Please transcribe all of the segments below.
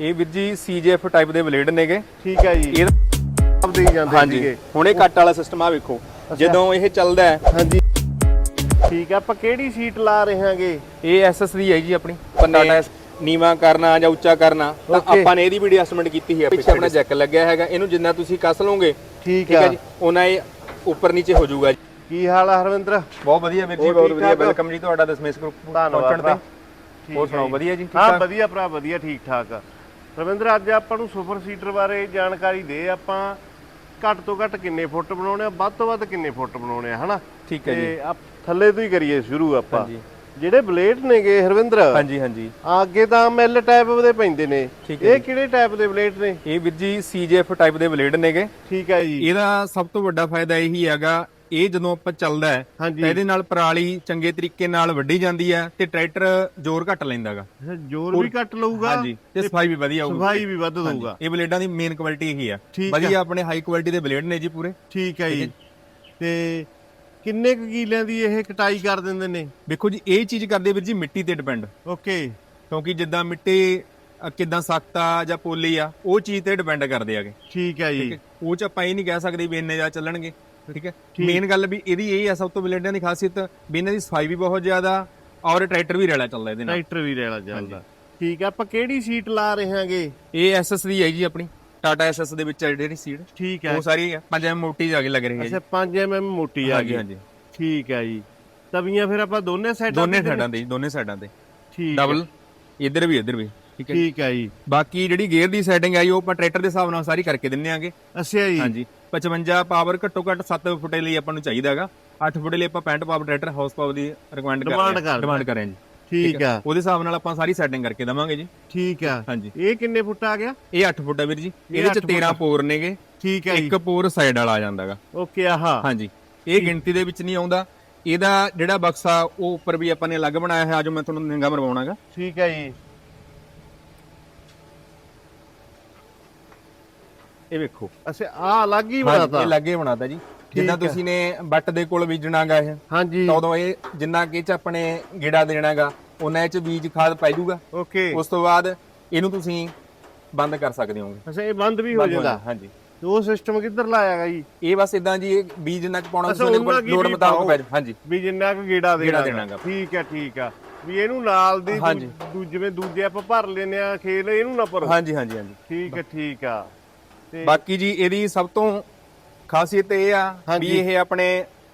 ਇਹ ਵੀਰ ਜੀ ਸੀਜੀਐਫ ਟਾਈਪ ਦੇ ਬਲੇਡ ਨੇਗੇ। ਠੀਕ ਹੈ ਜੀ। ਇਹ ਆਪ ਦੇ ਹੀ ਜਾਂਦੇ ਹਾਂਜੀ। ਸੀਗੇ ਹੁਣ ਇਹ ਕੱਟ ਵਾਲਾ ਸਿਸਟਮ ਆ ਵੇਖੋ। ਜਦੋਂ ਇਹ ਚੱਲਦਾ ਹੈ। ਹਾਂਜੀ। ਠੀਕ ਆ ਆਪਾਂ ਕਿਹੜੀ ਸੀਟ ਲਾ ਰਹੇ ਹਾਂਗੇ? ਇਹ ਐਸਐਸ ਦੀ ਹੈ ਜੀ ਆਪਣੀ। ਟਾਟਾ ਨੀਵਾ ਕਰਨਾ ਜਾਂ ਉੱਚਾ ਕਰਨਾ। ਤਾਂ Okay. ਆਪਾਂ ਨੇ ਇਹਦੀ ਵੀ ਐਡਜਸਟਮੈਂਟ ਕੀਤੀ ਹੈ ਪਿੱਛੇ ਆਪਣਾ ਜੈਕ ਲੱਗਿਆ ਹੈਗਾ। ਇਹਨੂੰ ਜਿੰਨਾ ਤੁਸੀਂ ਕੱਸ ਲਓਗੇ। ਠੀਕ ਠੀਕ ਹੈ ਆ। ਜੀ। ਉਹਨਾਂ ਇਹ ਉੱਪਰ ਨੀਚੇ ਹੋ ਜਾਊਗਾ ਜੀ। ਕੀ ਹਾਲ ਆ ਹਰਵਿੰਦਰ? ਬਹੁਤ ਵਧੀਆ ਵੀਰ ਜੀ ਬਹੁਤ ਵਧੀਆ? ਵੈਲਕਮ ਜੀ ਤੁਹਾਡਾ ਦਸਮੇਸ਼ ਗਰੁੱਪ ਧੰਨਵਾਦ ਪਹੁੰਚਣ ਭਰਾ। ਤੇ ਹੋਰ ਸੁਣਾਓ ਵਧੀਆ ਜੀ ਠੀਕ ਹਾਂ ਠਾਕ? ਵਧੀਆ ਭਰਾ ਵਧੀਆ ਠੀਕ ਠਾਕ ਆ। ਰਵਿੰਦਰ ਅੱਜ ਆਪਾਂ ਨੂੰ ਸੁਪਰ ਸੀਟਰ ਬਾਰੇ ਜਾਣਕਾਰੀ ਦੇ ਆਪਾਂ ਘੱਟ ਤੋਂ ਘੱਟ ਕਿੰਨੇ ਫੁੱਟ ਬਣਾਉਣੇ ਆ ਵੱਧ ਤੋਂ ਵੱਧ ਕਿੰਨੇ ਫੁੱਟ ਬਣਾਉਣੇ ਆ ਹਨਾ? ਠੀਕ ਹੈ ਜੀ। ਤੇ ਥੱਲੇ ਤੋਂ ਹੀ ਕਰੀਏ ਸ਼ੁਰੂ ਆਪਾਂ। ਜਿਹੜੇ ਬਲੇਡ ਨੇਗੇ ਹਰਵਿੰਦਰ ਹਾਂਜੀ ਹਾਂਜੀ। ਅੱਗੇ ਤਾਂ ਮੈਲ ਟਾਈਪ ਦੇ ਪੈਂਦੇ ਨੇ। ਇਹ ਕਿਹੜੇ ਟਾਈਪ ਦੇ ਬਲੇਡ ਨੇ? ਇਹ ਵੀਰ ਜੀ ਸੀਜੀਐਫ ਟਾਈਪ ਦੇ ਬਲੇਡ ਨੇਗੇ। ਠੀਕ ਹੈ ਜੀ। ਇਹਦਾ ਸਭ ਤੋਂ ਵੱਡਾ ਫਾਇਦਾ ਇਹੀ ਹੈਗਾ ਇਹ ਜਦੋਂ ਆਪਾਂ ਚੱਲਦਾ ਹੈ ਹਾਂਜੀ। ਤਾਂ ਇਹਦੇ ਨਾਲ ਪਰਾਲੀ ਚੰਗੇ ਤਰੀਕੇ ਨਾਲ ਵੱਢੀ ਜਾਂਦੀ ਹੈ ਤੇ ਟਰੈਕਟਰ ਜ਼ੋਰ ਘੱਟ ਲੈਂਦਾ ਗਾ। ਅੱਛਾ, ਜ਼ੋਰ ਵੀ ਘੱਟ ਲਊਗਾ ਹਾਂਜੀ ਤੇ ਸਫ਼ਾਈ ਵੀ ਵਧੀਆ ਹੋਊਗੀ। ਸਫ਼ਾਈ ਵੀ ਵੱਧ ਦਊਗਾ ਇਹ ਬਲੇਡਾਂ ਦੀ ਮੇਨ ਕੁਆਲਿਟੀ ਇਹੀ ਆ। ਠੀਕ ਆ। ਵਧੀਆ ਆਪਣੇ ਹਾਈ ਕੁਆਲਿਟੀ ਦੇ ਬਲੇਡ ਨੇ ਜੀ ਪੂਰੇ। ਠੀਕ ਹੈ ਜੀ। ਤੇ ਕਿੰਨੇ ਕੁ ਕਿਲਿਆਂ ਦੀ ਇਹ ਕਟਾਈ ਕਰ ਦਿੰਦੇ ਨੇ? ਵੇਖੋ ਜੀ ਇਹ ਚੀਜ਼ ਕਰਦੇ ਵੀਰ ਜੀ ਮਿੱਟੀ ਤੇ ਡਿਪੈਂਡ ਓਕੇ। ਕਿਉਂਕਿ ਜਿੱਦਾਂ ਮਿੱਟੀ ਅ, ਕਿੱਦਾਂ ਸਖਤ ਆ ਜਾਂ ਪੋਲੀ ਆ ਉਹ ਚੀਜ਼ ਤੇ ਡਿਪੈਂਡ ਕਰਦੇ ਆਗੇ। ਠੀਕ ਹੈ ਜੀ। ਉਹ ਚ ਆਪਾਂ ਇਹ ਨਹੀਂ ਕਹਿ ਸਕਦੇ ਵੀ ਇੰਨੇ ਜਾ ਚੱਲਣਗੇ। ਠੀਕ ਹੈ? ਮੇਨ ਗੱਲ ਵੀ ਇਹਦੀ ਇਹ ਆ ਸਭ ਤੋਂ ਬਲੇਡਾਂ ਦੀ ਖਾਸੀਅਤ ਵੀ ਇਹਨਾਂ ਦੀ ਸਫ਼ਾਈ ਵੀ ਬਹੁਤ ਜ਼ਿਆਦਾ ਔਰ ਟਰੈਕਟਰ ਵੀ ਰੈਲਾ ਚੱਲਦਾ ਇਹਦੇ ਨਾਲ। ਟਰੈਕਟਰ ਵੀ ਰੇਲਾ ਚੱਲਦਾ। ਠੀਕ ਆ ਆਪਾਂ ਕਿਹੜੀ ਸੀਟ ਲਾ ਰਹੇ ਹਾਂਗੇ? ਇਹ ਐਸਐਸ ਦੀ ਹੈ ਜੀ ਆਪਣੀ ਟਾਟਾ ਐਸਐਸ ਦੇ ਵਿੱਚ ਹੈ ਜਿਹੜੀ ਸੀਟ ਠੀਕ ਹੈ। ਉਹ ਸਾਰੀ 5 ਐਮ ਮੋਟੀ ਜਾ ਕੇ ਲੱਗ ਰਹੀ ਹੈ ਅੱਛਾ 5 mm ਮੋਟੀ ਆ ਗਈ। ਹਾਂਜੀ। ਠੀਕ ਹੈ ਜੀ। ਤਵੀਆਂ ਫਿਰ ਆਪਾਂ ਦੋਨੇ ਸਾਈਡਾਂ ਦੋਨੇ ਸਾਈਡਾਂ ਜੀ, ਦੋਨੇ ਸਾਈਡਾਂ ਤੇ। ਠੀਕ ਹੈ। ਡਬਲ ਇੱਧਰ ਵੀ ਇੱਧਰ ਵੀ ਠੀਕ ਹੈ ਠੀਕ ਹੈ ਜੀ। ਬਾਕੀ ਜਿਹੜੀ ਗੇਅਰ ਦੀ ਸੈਟਿੰਗ ਆਈ ਉਹ ਆਪਾਂ ਟਰੈਕਟਰ ਦੇ ਹਿਸਾਬ ਨਾਲ ਸਾਰੀ ਕਰਕੇ ਦਿੰਨੇ ਆਗੇ। ਅੱਛਾ ਜੀ। ਹਾਂਜੀ। 55 ਪਾਵਰ ਘੱਟੋ ਘੱਟ 7 ਫੁੱਟ ਲਈ ਆਪਾਂ ਨੂੰ ਚਾਹੀਦਾ ਹੈਗਾ। 8 ਫੁੱਟ ਲਈ ਆਪਾਂ 65 ਪਾਵਰ ਟਰੈਕਟਰ ਹਾਊਸ ਪਾਵਰ ਦੀ ਰਿਕਮੈਂਡ ਕਰ ਰਹੇ ਡਿਮਾਂਡ ਕਰ ਰਹੇ ਹਾਂ ਜੀ। ਠੀਕ ਆ। ਉਹਦੇ ਹਿਸਾਬ ਨਾਲ ਆਪਾਂ ਸਾਰੀ ਸੈਟਿੰਗ ਕਰਕੇ ਦਵਾਂਗੇ ਜੀ। ਠੀਕ ਆ। ਹਾਂਜੀ। ਇਹ ਕਿੰਨੇ ਫੁੱਟ ਆ ਗਿਆ? ਇਹ 8 ਫੁੱਟ ਹੈ ਵੀਰ ਜੀ। ਇਹਦੇ ਚ ਅੱਠ 13 ਪੋਰ ਨੇਗੇ। ਠੀਕ ਹੈ ਜੀ। ਇੱਕ ਪੋਰ ਸਾਈਡ ਵਾਲਾ ਆ ਜਾਂਦਾਗਾ ਓਕੇ ਆਹਾ। ਹਾਂਜੀ। ਇਹ ਗਿਣਤੀ ਦੇ ਵਿੱਚ ਨਹੀਂ ਆਉਂਦਾ। ਇਹਦਾ ਜਿਹੜਾ ਬਕਸਾ ਉਹ ਉੱਪਰ ਵੀ ਆਪਾਂ ਨੇ ਅਲੱਗ ਬਣਾਇਆ ਹੈ ਅੱਜ ਮੈਂ ਤੁਹਾਨੂੰ ਨਿੰਗਾ ਮਰਵਾਉਣਾਗਾ ਠੀਕ ਹੈ ਜੀ। ਇਹ ਵੇਖੋ। ਅੱਛਾ ਆ ਅਲੱਗ ਹੀ ਬਣਾਤਾ। ਇਹ ਲੱਗੇ ਬਣਾਤਾ ਜੀ। ਜਿੰਨਾ ਤੁਸੀਂ ਨੇ ਬੱਟ ਦੇ ਕੋਲ ਬੀਜਣਾਗਾ ਇਹ ਹਾਂਜੀ। ਤਾਂ ਉਦੋਂ ਇਹ ਜਿੰਨਾ ਕਿ ਚ ਆਪਣੇ ਗੇੜਾ ਦੇਣਾਗਾ ਉਹਨਾਂ ਇਹ ਚ ਬੀਜ ਖਾਦ ਪੈ ਜਾਊਗਾ ਓਕੇ। ਉਸ ਤੋਂ ਬਾਅਦ ਇਹਨੂੰ ਤੁਸੀਂ ਬੰਦ ਕਰ ਸਕਦੇ ਹੋਗੇ। ਅੱਛਾ ਇਹ ਬੰਦ ਵੀ ਹੋ ਜਾਂਦਾ। ਹਾਂਜੀ। ਤੇ ਉਹ ਸਿਸਟਮ ਕਿੱਧਰ ਲਾਇਆਗਾ ਜੀ? ਇਹ ਬਸ ਇਦਾਂ ਜੀ ਇਹ ਬੀਜ ਜਿੰਨਾ ਚ ਪਾਉਣਾ ਤੁਸੀਂ ਉਹਨਾਂ ਕੀ ਲੋੜ ਮੁਤਾਬਕ। ਪੈ ਜਾਊ ਹਾਂਜੀ। ਵੀ ਜਿੰਨਾ ਕੁ ਗੇੜਾ ਗੇੜਾ ਦੇਣਾ ਦੇਣਾਗਾ। ਠੀਕ ਹੈ ਠੀਕ ਆ ਵੀ ਇਹਨੂੰ ਨਾਲ ਦੀ ਹਾਂਜੀ। ਦੂ- ਜਿਵੇਂ ਦੂਜੇ ਆਪਾਂ ਭਰ ਲੈਨੇ ਆ ਖੇਲ ਇਹਨੂੰ ਨਾ ਭਰੋ। ਹਾਂਜੀ ਹਾਂਜੀ ਹਾਂਜੀ। ਠੀਕ ਹੈ ਠੀਕ ਆ। ਬਾਕੀ ਜੀ ਇਹਦੀ ਸਭ ਤੋਂ ਖਾਸੀਅਤ ਇਹ ਆ ਵੀ। ਇਹ ਆਪਣੇ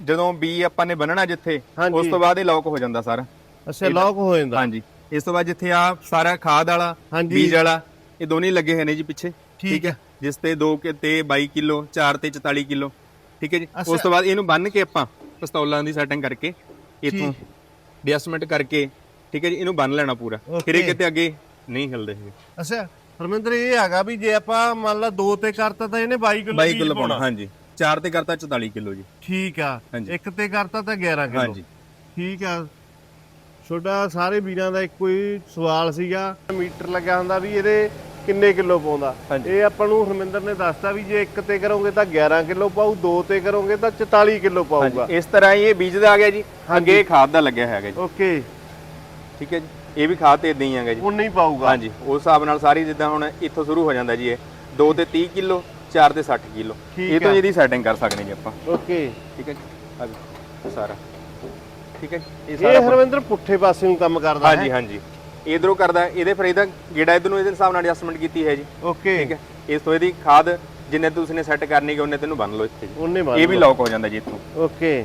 ਜਦੋਂ ਬੀ ਆਪਾਂ ਨੇ ਬੰਨਣਾ ਜਿੱਥੇ। ਉਸ ਤੋਂ ਬਾਅਦ ਇਹ ਲੌਕ ਹੋ ਜਾਂਦਾ ਸਾਰਾ ਅੱਛਾ ਲੌਕ ਹੋ ਜਾਂਦਾ ਹਾਂਜੀ ਇਸ ਤੋਂ ਬਾਅਦ ਜਿੱਥੇ ਆ ਸਾਰਾ ਖਾਦ ਵਾਲਾ। ਬੀਜ ਵਾਲਾ ਇਹ ਦੋਨੇ ਲੱਗੇ ਹੋਏ ਨੇ ਜੀ ਪਿੱਛੇ ਠੀਕ ਹੈ। ਜਿਸ ਤੇ 2 ਕੇ ਤੇ 22 ਕਿਲੋ 4 ਤੇ 44 ਕਿਲੋ ਠੀਕ ਹੈ ਜੀ। ਉਸ ਤੋਂ ਬਾਅਦ ਇਹਨੂੰ ਬੰਨ ਕੇ ਆਪਾਂ ਪਿਸਤੌਲਾਂ ਦੀ ਸੈਟਿੰਗ ਕਰਕੇ ਇਥੋਂ ਐਡਜਸਟਮੈਂਟ ਕਰਕੇ ਠੀਕ ਹੈ ਜੀ ਇਹਨੂੰ ਬੰਨ ਲੈਣਾ ਪੂਰਾ ਫਿਰ ਇਹ। ਕਿਤੇ ਅੱਗੇ ਨਹੀਂ ਹਿਲਦੇ ਹੈਗੇ ਅੱਛਾ ਹਰਮਿੰਦਰ ਇਹ ਹੈਗਾ ਵੀ ਜੇ ਆਪਾਂ ਮੰਨ ਲਾ 2 ਤੇ ਕਰਤਾ ਤਾਂ ਇਹਨੇ 22 ਕਿਲੋ 22 ਕਿਲੋ ਪਾਉਣਾ ਹਾਂਜੀ। 4 ਤੇ ਕਰਤਾ 44 ਕਿਲੋ ਜੀ। ਠੀਕ ਆ। ਇੱਕ ਤੇ ਕਰਤਾ ਤਾਂ 11 ਕਿਲੋ। ਹਾਂਜੀ। ਠੀਕ ਆ। ਛੋਟਾ ਸਾਰੇ ਵੀਰਾਂ ਦਾ ਇੱਕੋ ਹੀ ਸਵਾਲ ਸੀਗਾ। ਮੀਟਰ ਲੱਗਿਆ ਹੁੰਦਾ ਵੀ ਇਹਦੇ ਕਿੰਨੇ ਕਿਲੋ ਪਾਉਂਦਾ। ਇਹ ਆਪਾਂ ਨੂੰ ਹਰਮਿੰਦਰ ਨੇ ਦੱਸਤਾ ਵੀ ਜੇ ਇੱਕ ਤੇ ਕਰੋਗੇ ਤਾਂ 11 ਕਿਲੋ ਪਾਊ ਦੋ ਤੇ ਕਰੋਗੇ ਤਾਂ 44 ਕਿਲੋ ਪਾਊਗਾ। ਇਸ ਤਰ੍ਹਾਂ ਹੀ ਇਹ ਬੀਜ ਦਾ ਆ ਗਿਆ ਜੀ। ਅੱਗੇ ਖਾਦ ਦਾ ਲੱਗਿਆ ਹੈਗਾ ਜੀ। ਓਕੇ। ਠੀਕ ਹੈ ਜੀ। ਇਹ ਵੀ ਖਾਦ ਤੇ ਇਦਾਂ ਹੀ ਹੈਗਾ ਜੀ। ਉਨਾ ਹੀ ਪਾਊਗਾ। ਹਾਂਜੀ ਉਸ ਹਿਸਾਬ ਨਾਲ ਸਾਰੀ ਜਿੱਦਾਂ ਹੁਣ ਇੱਥੋਂ ਸ਼ੁਰੂ ਹੋ ਜਾਂਦਾ ਜੀ ਇਹ। 2 ਤੇ 30 ਕਿਲੋ 4 ਤੇ 60 ਕਿਲੋ। ਠੀਕ ਇਹ ਤੋਂ ਆ। ਇਹਦੀ ਸੈਟਿੰਗ ਕਰ ਸਕਦੇ ਜੀ ਆਪਾਂ। ਓਕੇ। ਠੀਕ ਹੈ ਜੀ। ਆ ਵੀ ਸਾਰਾ। ਠੀਕ ਹੈ ਜੀ ਇਹ ਇਹ ਹਰਮਿੰਦਰ ਪੁੱਠੇ ਪਾਸੇ ਨੂੰ ਕੰਮ ਕਰਦਾ ਹਾਂਜੀ ਹਾਂਜੀ। ਇਧਰੋਂ ਕਰਦਾ ਇਹਦੇ ਫਿਰ ਇਹਦਾ ਗੇੜਾ ਇਧਰ ਨੂੰ ਇਹਦੇ ਹਿਸਾਬ ਨਾਲ ਐਡਜਸਟਮੈਂਟ ਕੀਤੀ ਹੈ ਜੀ। ਓਕੇ। ਠੀਕ ਹੈ। ਇਸ ਤੋਂ ਇਹਦੀ ਖਾਦ ਜਿੰਨੇ ਤੁਸੀਂ ਨੇ ਸੈੱਟ ਕਰਨੀ ਹੈ ਉਹਨੇ ਤੈਨੂੰ ਬੰਨ ਲਓ ਇੱਥੇ ਜੀ। ਉਹਨੇ ਇਹ ਵੀ ਲੌਕ ਹੋ ਜਾਂਦਾ ਜੀ ਇੱਥੋਂ। ਓਕੇ।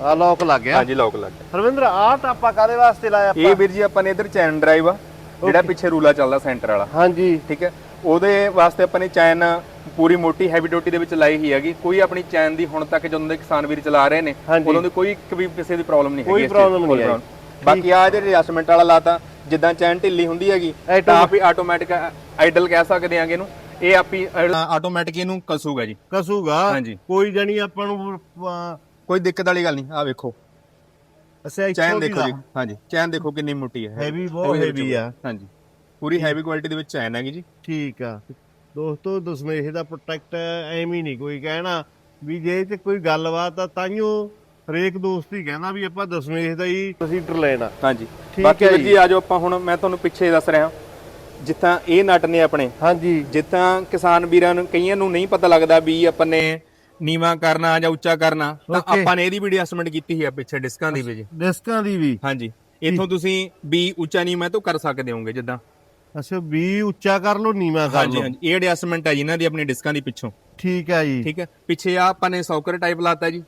ਆ ਲੋਕ ਲੱਗ ਗਿਆ। ਹਾਂਜੀ ਲੌਕ ਲੱਗ ਗਿਆ। ਹਰਵਿੰਦਰ ਆਹ ਤਾਂ ਆਪਾਂ ਕਾਦੇ ਵਾਸਤੇ ਲਾਇਆ ਇਹ ਵੀਰ ਜੀ ਆਪਾਂ ਨੇ ਇਧਰ ਚੈਨ ਡਰਾਈਵ ਆ ਜਿਹੜਾ ਪਿੱਛੇ ਰੂਲਾ ਚੱਲਦਾ ਸੈਂਟਰ ਵਾਲਾ। ਹਾਂਜੀ। ਠੀਕ ਹੈ? ਉਹਦੇ ਵਾਸਤੇ ਆਪਾਂ ਨੇ ਚੈਨ ਪੂਰੀ ਮੋਟੀ ਹੈਵੀ ਡਿਊਟੀ ਦੇ ਵਿੱਚ ਲਾਈ ਹੀ ਹੈਗੀ। ਕੋਈ ਆਪਣੀ ਚੈਨ ਦੀ ਹੁਣ ਤੱਕ ਜਦੋਂ ਦੇ ਕਿਸਾਨ ਵੀਰ ਚਲਾ ਰਹੇ ਨੇ। ਉਦੋਂ ਦੀ ਕੋਈ ਇੱਕ ਵੀ ਕਿਸੇ ਦੀ ਪ੍ਰੋਬਲਮ ਨਹੀਂ ਹੈਗੀ ਕੋਈ ਦੀ, ਨਹੀਂ problem। ਬਾਕੀ ਆ ਜਿਹੜੇ ਐਡਜਸਟਮੈਂਟ ਵਾਲਾ ਲਾਤਾ ਜਿੱਦਾਂ ਚੈਨ ਢਿੱਲੀ ਹੁੰਦੀ ਹੈਗੀ ਤਾਂ ਆਪ ਹੀ ਆਟੋਮੈਟਿਕ ਆਈਡਲ ਕਹਿ ਸਕਦੇ ਆਂਗੇ ਇਹਨੂੰ। ਇਹ ਆਪੀ ਆਟੋਮੈਟਿਕ ਇਹਨੂੰ ਕਸੂਗਾ ਜੀ। ਕਸੂਗਾ। ਹਾਂਜੀ। ਕੋਈ ਜਣੀ ਆਪਾਂ ਨੂੰ ਕੋਈ ਦਿੱਕਤ ਵਾਲੀ ਗੱਲ ਨਹੀਂ ਆ ਵੇਖੋ। ਅੱਛਾ ਚੈਨ ਦੇਖੋ ਜੀ ਹਾਂਜੀ ਚੈਨ ਦੇਖੋ ਕਿੰਨੀ ਮੋਟੀ ਹੈ। ਹੈਵੀ ਬਹੁਤ ਹੈਵੀ ਆ। ਹਾਂਜੀ ਪੂਰੀ ਹੈਵੀ ਕੁਆਲਿਟੀ ਦੇ ਵਿੱਚ ਚੈਨ ਹੈਗੀ ਜੀ। ਠੀਕ ਆ। ਦੋਸਤੋ ਦਸਮੇਸ਼ ਦਾ ਪ੍ਰੋਟੈਕਟ ਐਵੇਂ ਹੀ ਨਹੀਂ ਕੋਈ ਕਹਿਣਾ। ਵੀ ਜੇ ਤੇ ਕੋਈ ਗੱਲਬਾਤ ਆ ਤਾਈਓ ਹਰੇਕ ਦੋਸਤ ਹੀ ਕਹਿੰਦਾ ਵੀ ਆਪਾਂ ਦਸਵੇਂ ਦਾ ਹੀ ਸੀਟਰ ਲੈਣਾ। ਹਾਂਜੀ ਬਾਕੀ ਵੀਰ ਜੀ। ਆਜੋ ਆਪਾਂ ਹੁਣ ਮੈਂ ਤੁਹਾਨੂੰ ਪਿੱਛੇ ਦੱਸ ਰਿਹਾ। ਜਿੱਦਾਂ ਇਹ ਨਟ ਨੇ ਆਪਣੇ ਹਾਂਜੀ। ਜਿੱਦਾਂ ਕਿਸਾਨ ਵੀਰਾਂ ਨੂੰ ਕਈਆਂ ਨੂੰ ਨਹੀਂ ਪਤਾ ਲੱਗਦਾ ਵੀ ਆਪਾਂ ਨੇ ਨੀਵਾ ਕਰਨਾ ਜਾਂ ਉੱਚਾ ਕਰਨਾ ਤਾਂ Okay. ਆਪਾਂ ਨੇ ਇਹਦੀ ਵੀ ਐਡਜਸਟਮੈਂਟ ਕੀਤੀ ਹੈ ਪਿੱਛੇ ਡਿਸਕਾਂ ਦੀ ਵੀ ਜੀ। ਡਿਸਕਾਂ ਦੀ ਵੀ। ਹਾਂਜੀ। ਇੱਥੋਂ ਤੁਸੀਂ ਵੀ ਉੱਚਾ ਨੀਵਾ ਤੋਂ ਕਰ ਸਕਦੇ ਹੋਗੇ ਜਿੱਦਾਂ। ਅੱਛਾ ਵੀ ਉੱਚਾ ਕਰ ਲਓ ਨੀਵਾ ਕਰ ਹਾਂਜੀ ਲਓ। ਹਾਂਜੀ। ਇਹ ਐਡਜਸਟਮੈਂਟ ਹੈ ਜੀ ਇਹਨਾਂ ਦੀ ਆਪਣੀ ਡਿਸਕਾਂ ਦੀ ਪਿੱਛੋਂ। ਠੀਕ ਹੈ ਜੀ। ਠੀਕ ਹੈ ਪਿੱਛੇ ਆ ਆਪਾਂ ਨੇ ਸੌਕਰ ਟਾਈਪ ਲਾਤਾ ਜੀ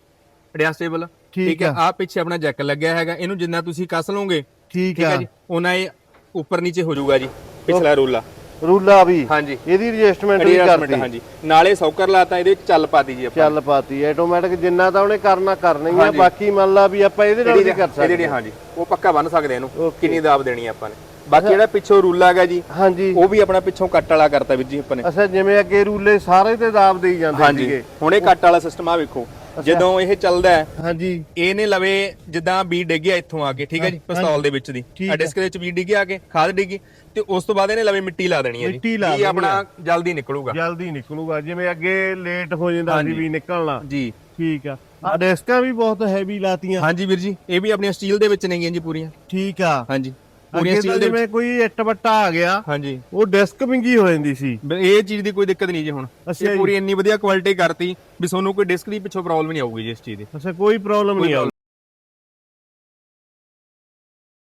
ਐਡਜਸਟੇਬਲ ਠੀਕ ਹੈ। ਆ? ਪਿੱਛੇ ਆਪਣਾ ਜੈਕ ਲੱਗਿਆ ਹੈਗਾ ਇਹਨੂੰ ਜਿੰਨਾ ਤੁਸੀਂ ਕੱਸ ਲਓਗੇ ਠੀਕ ਠੀਕ ਹੈ ਹੈ ਜੀ? ਉਹਨਾਂ ਇਹ ਉੱਪਰ ਨੀਚੇ ਹੋ ਜਾਊਗਾ ਜੀ ਪਿਛਲਾ ਰੂਲਾ। ਰੂਲਾ ਵੀ। ਹਾਂਜੀ। ਇਹਦੀ ਐਡਜਸਟਮੈਂਟ ਵੀ ਕਰਤੀ। ਹਾਂਜੀ। ਨਾਲੇ ਸੌਕਰ ਲਾਤਾ ਇਹਦੇ ਚੱਲ ਪਾਤੀ ਜੀ ਆਪਾਂ। ਚੱਲ ਪਾਤੀ ਆਟੋਮੈਟਿਕ ਜਿੰਨਾ ਤਾਂ ਉਹਨੇ ਕਰਨਾ ਕਰਨਾ ਆ। ਬਾਕੀ ਮੰਨ ਲਾ ਵੀ ਆਪਾਂ ਇਹਦੇ ਨਾਲ ਵੀ ਕਰ ਇਹਦੇ ਸਕਦੇ ਜਿਹੜੇ ਹਾਂਜੀ। ਉਹ ਪੱਕਾ ਬੰਨ ਸਕਦੇ ਇਹਨੂੰ. ਕਿੰਨੀ ਦਾਬ ਦੇਣੀ ਆ ਆਪਾਂ ਨੇ। ਬਾਕੀ ਜਿਹੜਾ ਪਿੱਛੋਂ ਰੂਲਾ ਹੈਗਾ ਜੀ ਹਾਂਜੀ। ਉਹ ਵੀ ਆਪਣਾ ਪਿੱਛੋਂ ਕੱਟ ਵਾਲਾ ਕਰਤਾ ਵੀਰ ਜੀ ਆਪਾਂ ਨੇ। ਅੱਛਾ ਜਿਵੇਂ ਅੱਗੇ ਰੂਲੇ ਸਾਰੇ ਤੇ ਦਾਬ ਦੇਈ ਜਾਂਦੇ ਸੀਗੇ। ਹੁਣ ਇਹ ਕੱਟ ਵਾਲਾ ਸਿਸਟਮ ਆ ਵੇਖੋ। ਜਦੋਂ ਇਹ ਚੱਲਦਾ ਹੈ ਹਾਂਜੀ। ਇਹਨੇ ਲਵੇ ਜਿੱਦਾਂ ਬੀ ਡਿੱਗਿਆ ਇੱਥੋਂ ਆ ਕੇ ਠੀਕ ਹੈ ਜੀ ਪਿਸਤੌਲ ਦੇ ਵਿੱਚ ਦੀ। ਆ ਡਿਸਕ ਦੇ ਵਿੱਚ ਬੀ ਡਿੱਗਿਆ ਆ ਕੇ ਖਾਦ ਡਿੱਗੀ ਤੇ ਉਸ ਤੋਂ ਬਾਅਦ ਇਹਨੇ ਲਵੇ ਮਿੱਟੀ ਲਾ ਦੇਣੀ ਹੈ ਜੀ। ਮਿੱਟੀ ਲਾ ਇਹ ਆਪਣਾ ਜਲਦੀ ਨਿਕਲੂਗਾ। ਜਲਦੀ ਨਿਕਲੂਗਾ ਜਿਵੇਂ ਅੱਗੇ ਲੇਟ ਹੋ ਜਾਂਦਾ ਸੀ। ਵੀ ਨਿਕਲਣਾ। ਜੀ। ਠੀਕ ਆ। ਆ ਡਿਸਕਾਂ ਵੀ ਬਹੁਤ ਹੈਵੀ ਲਾਤੀਆਂ। ਹਾਂਜੀ ਵੀਰ ਜੀ ਇਹ ਵੀ ਆਪਣੀਆਂ ਸਟੀਲ ਦੇ ਵਿੱਚ ਨੇਗੀਆਂ ਜੀ ਪੂਰੀਆਂ। ਠੀਕ ਆ। ਹਾਂਜੀ। ਪੂਰੀਆਂ ਅੱਗੇ ਸਟੀਲ ਤਾਂ ਦੇ ਵਿੱਚ ਜਿਵੇਂ ਕੋਈ ਇੱਟ ਬੱਟਾ ਆ ਗਿਆ ਹਾਂਜੀ। ਉਹ ਡਿਸਕ ਵਿੰਗੀ ਹੋ ਜਾਂਦੀ ਸੀ। ਬ- ਇਹ ਚੀਜ਼ ਦੀ ਕੋਈ ਦਿੱਕਤ ਨਹੀਂ ਜੀ ਹੁਣ। ਅੱਛਾ ਇਹ ਜੀ। ਪੂਰੀ ਇੰਨੀ ਵਧੀਆ ਕੁਆਲਿਟੀ ਕਰਤੀ ਵੀ ਤੁਹਾਨੂੰ ਕੋਈ ਡਿਸਕ ਦੀ ਪਿੱਛੋਂ ਪ੍ਰੋਬਲਮ ਨਹੀਂ ਆਊਗੀ ਜੀ ਇਸ ਚੀਜ਼ ਦੀ। ਅੱਛਾ ਕੋਈ ਪ੍ਰੋਬਲਮ ਨਹੀਂ ਆਉਂਦੀ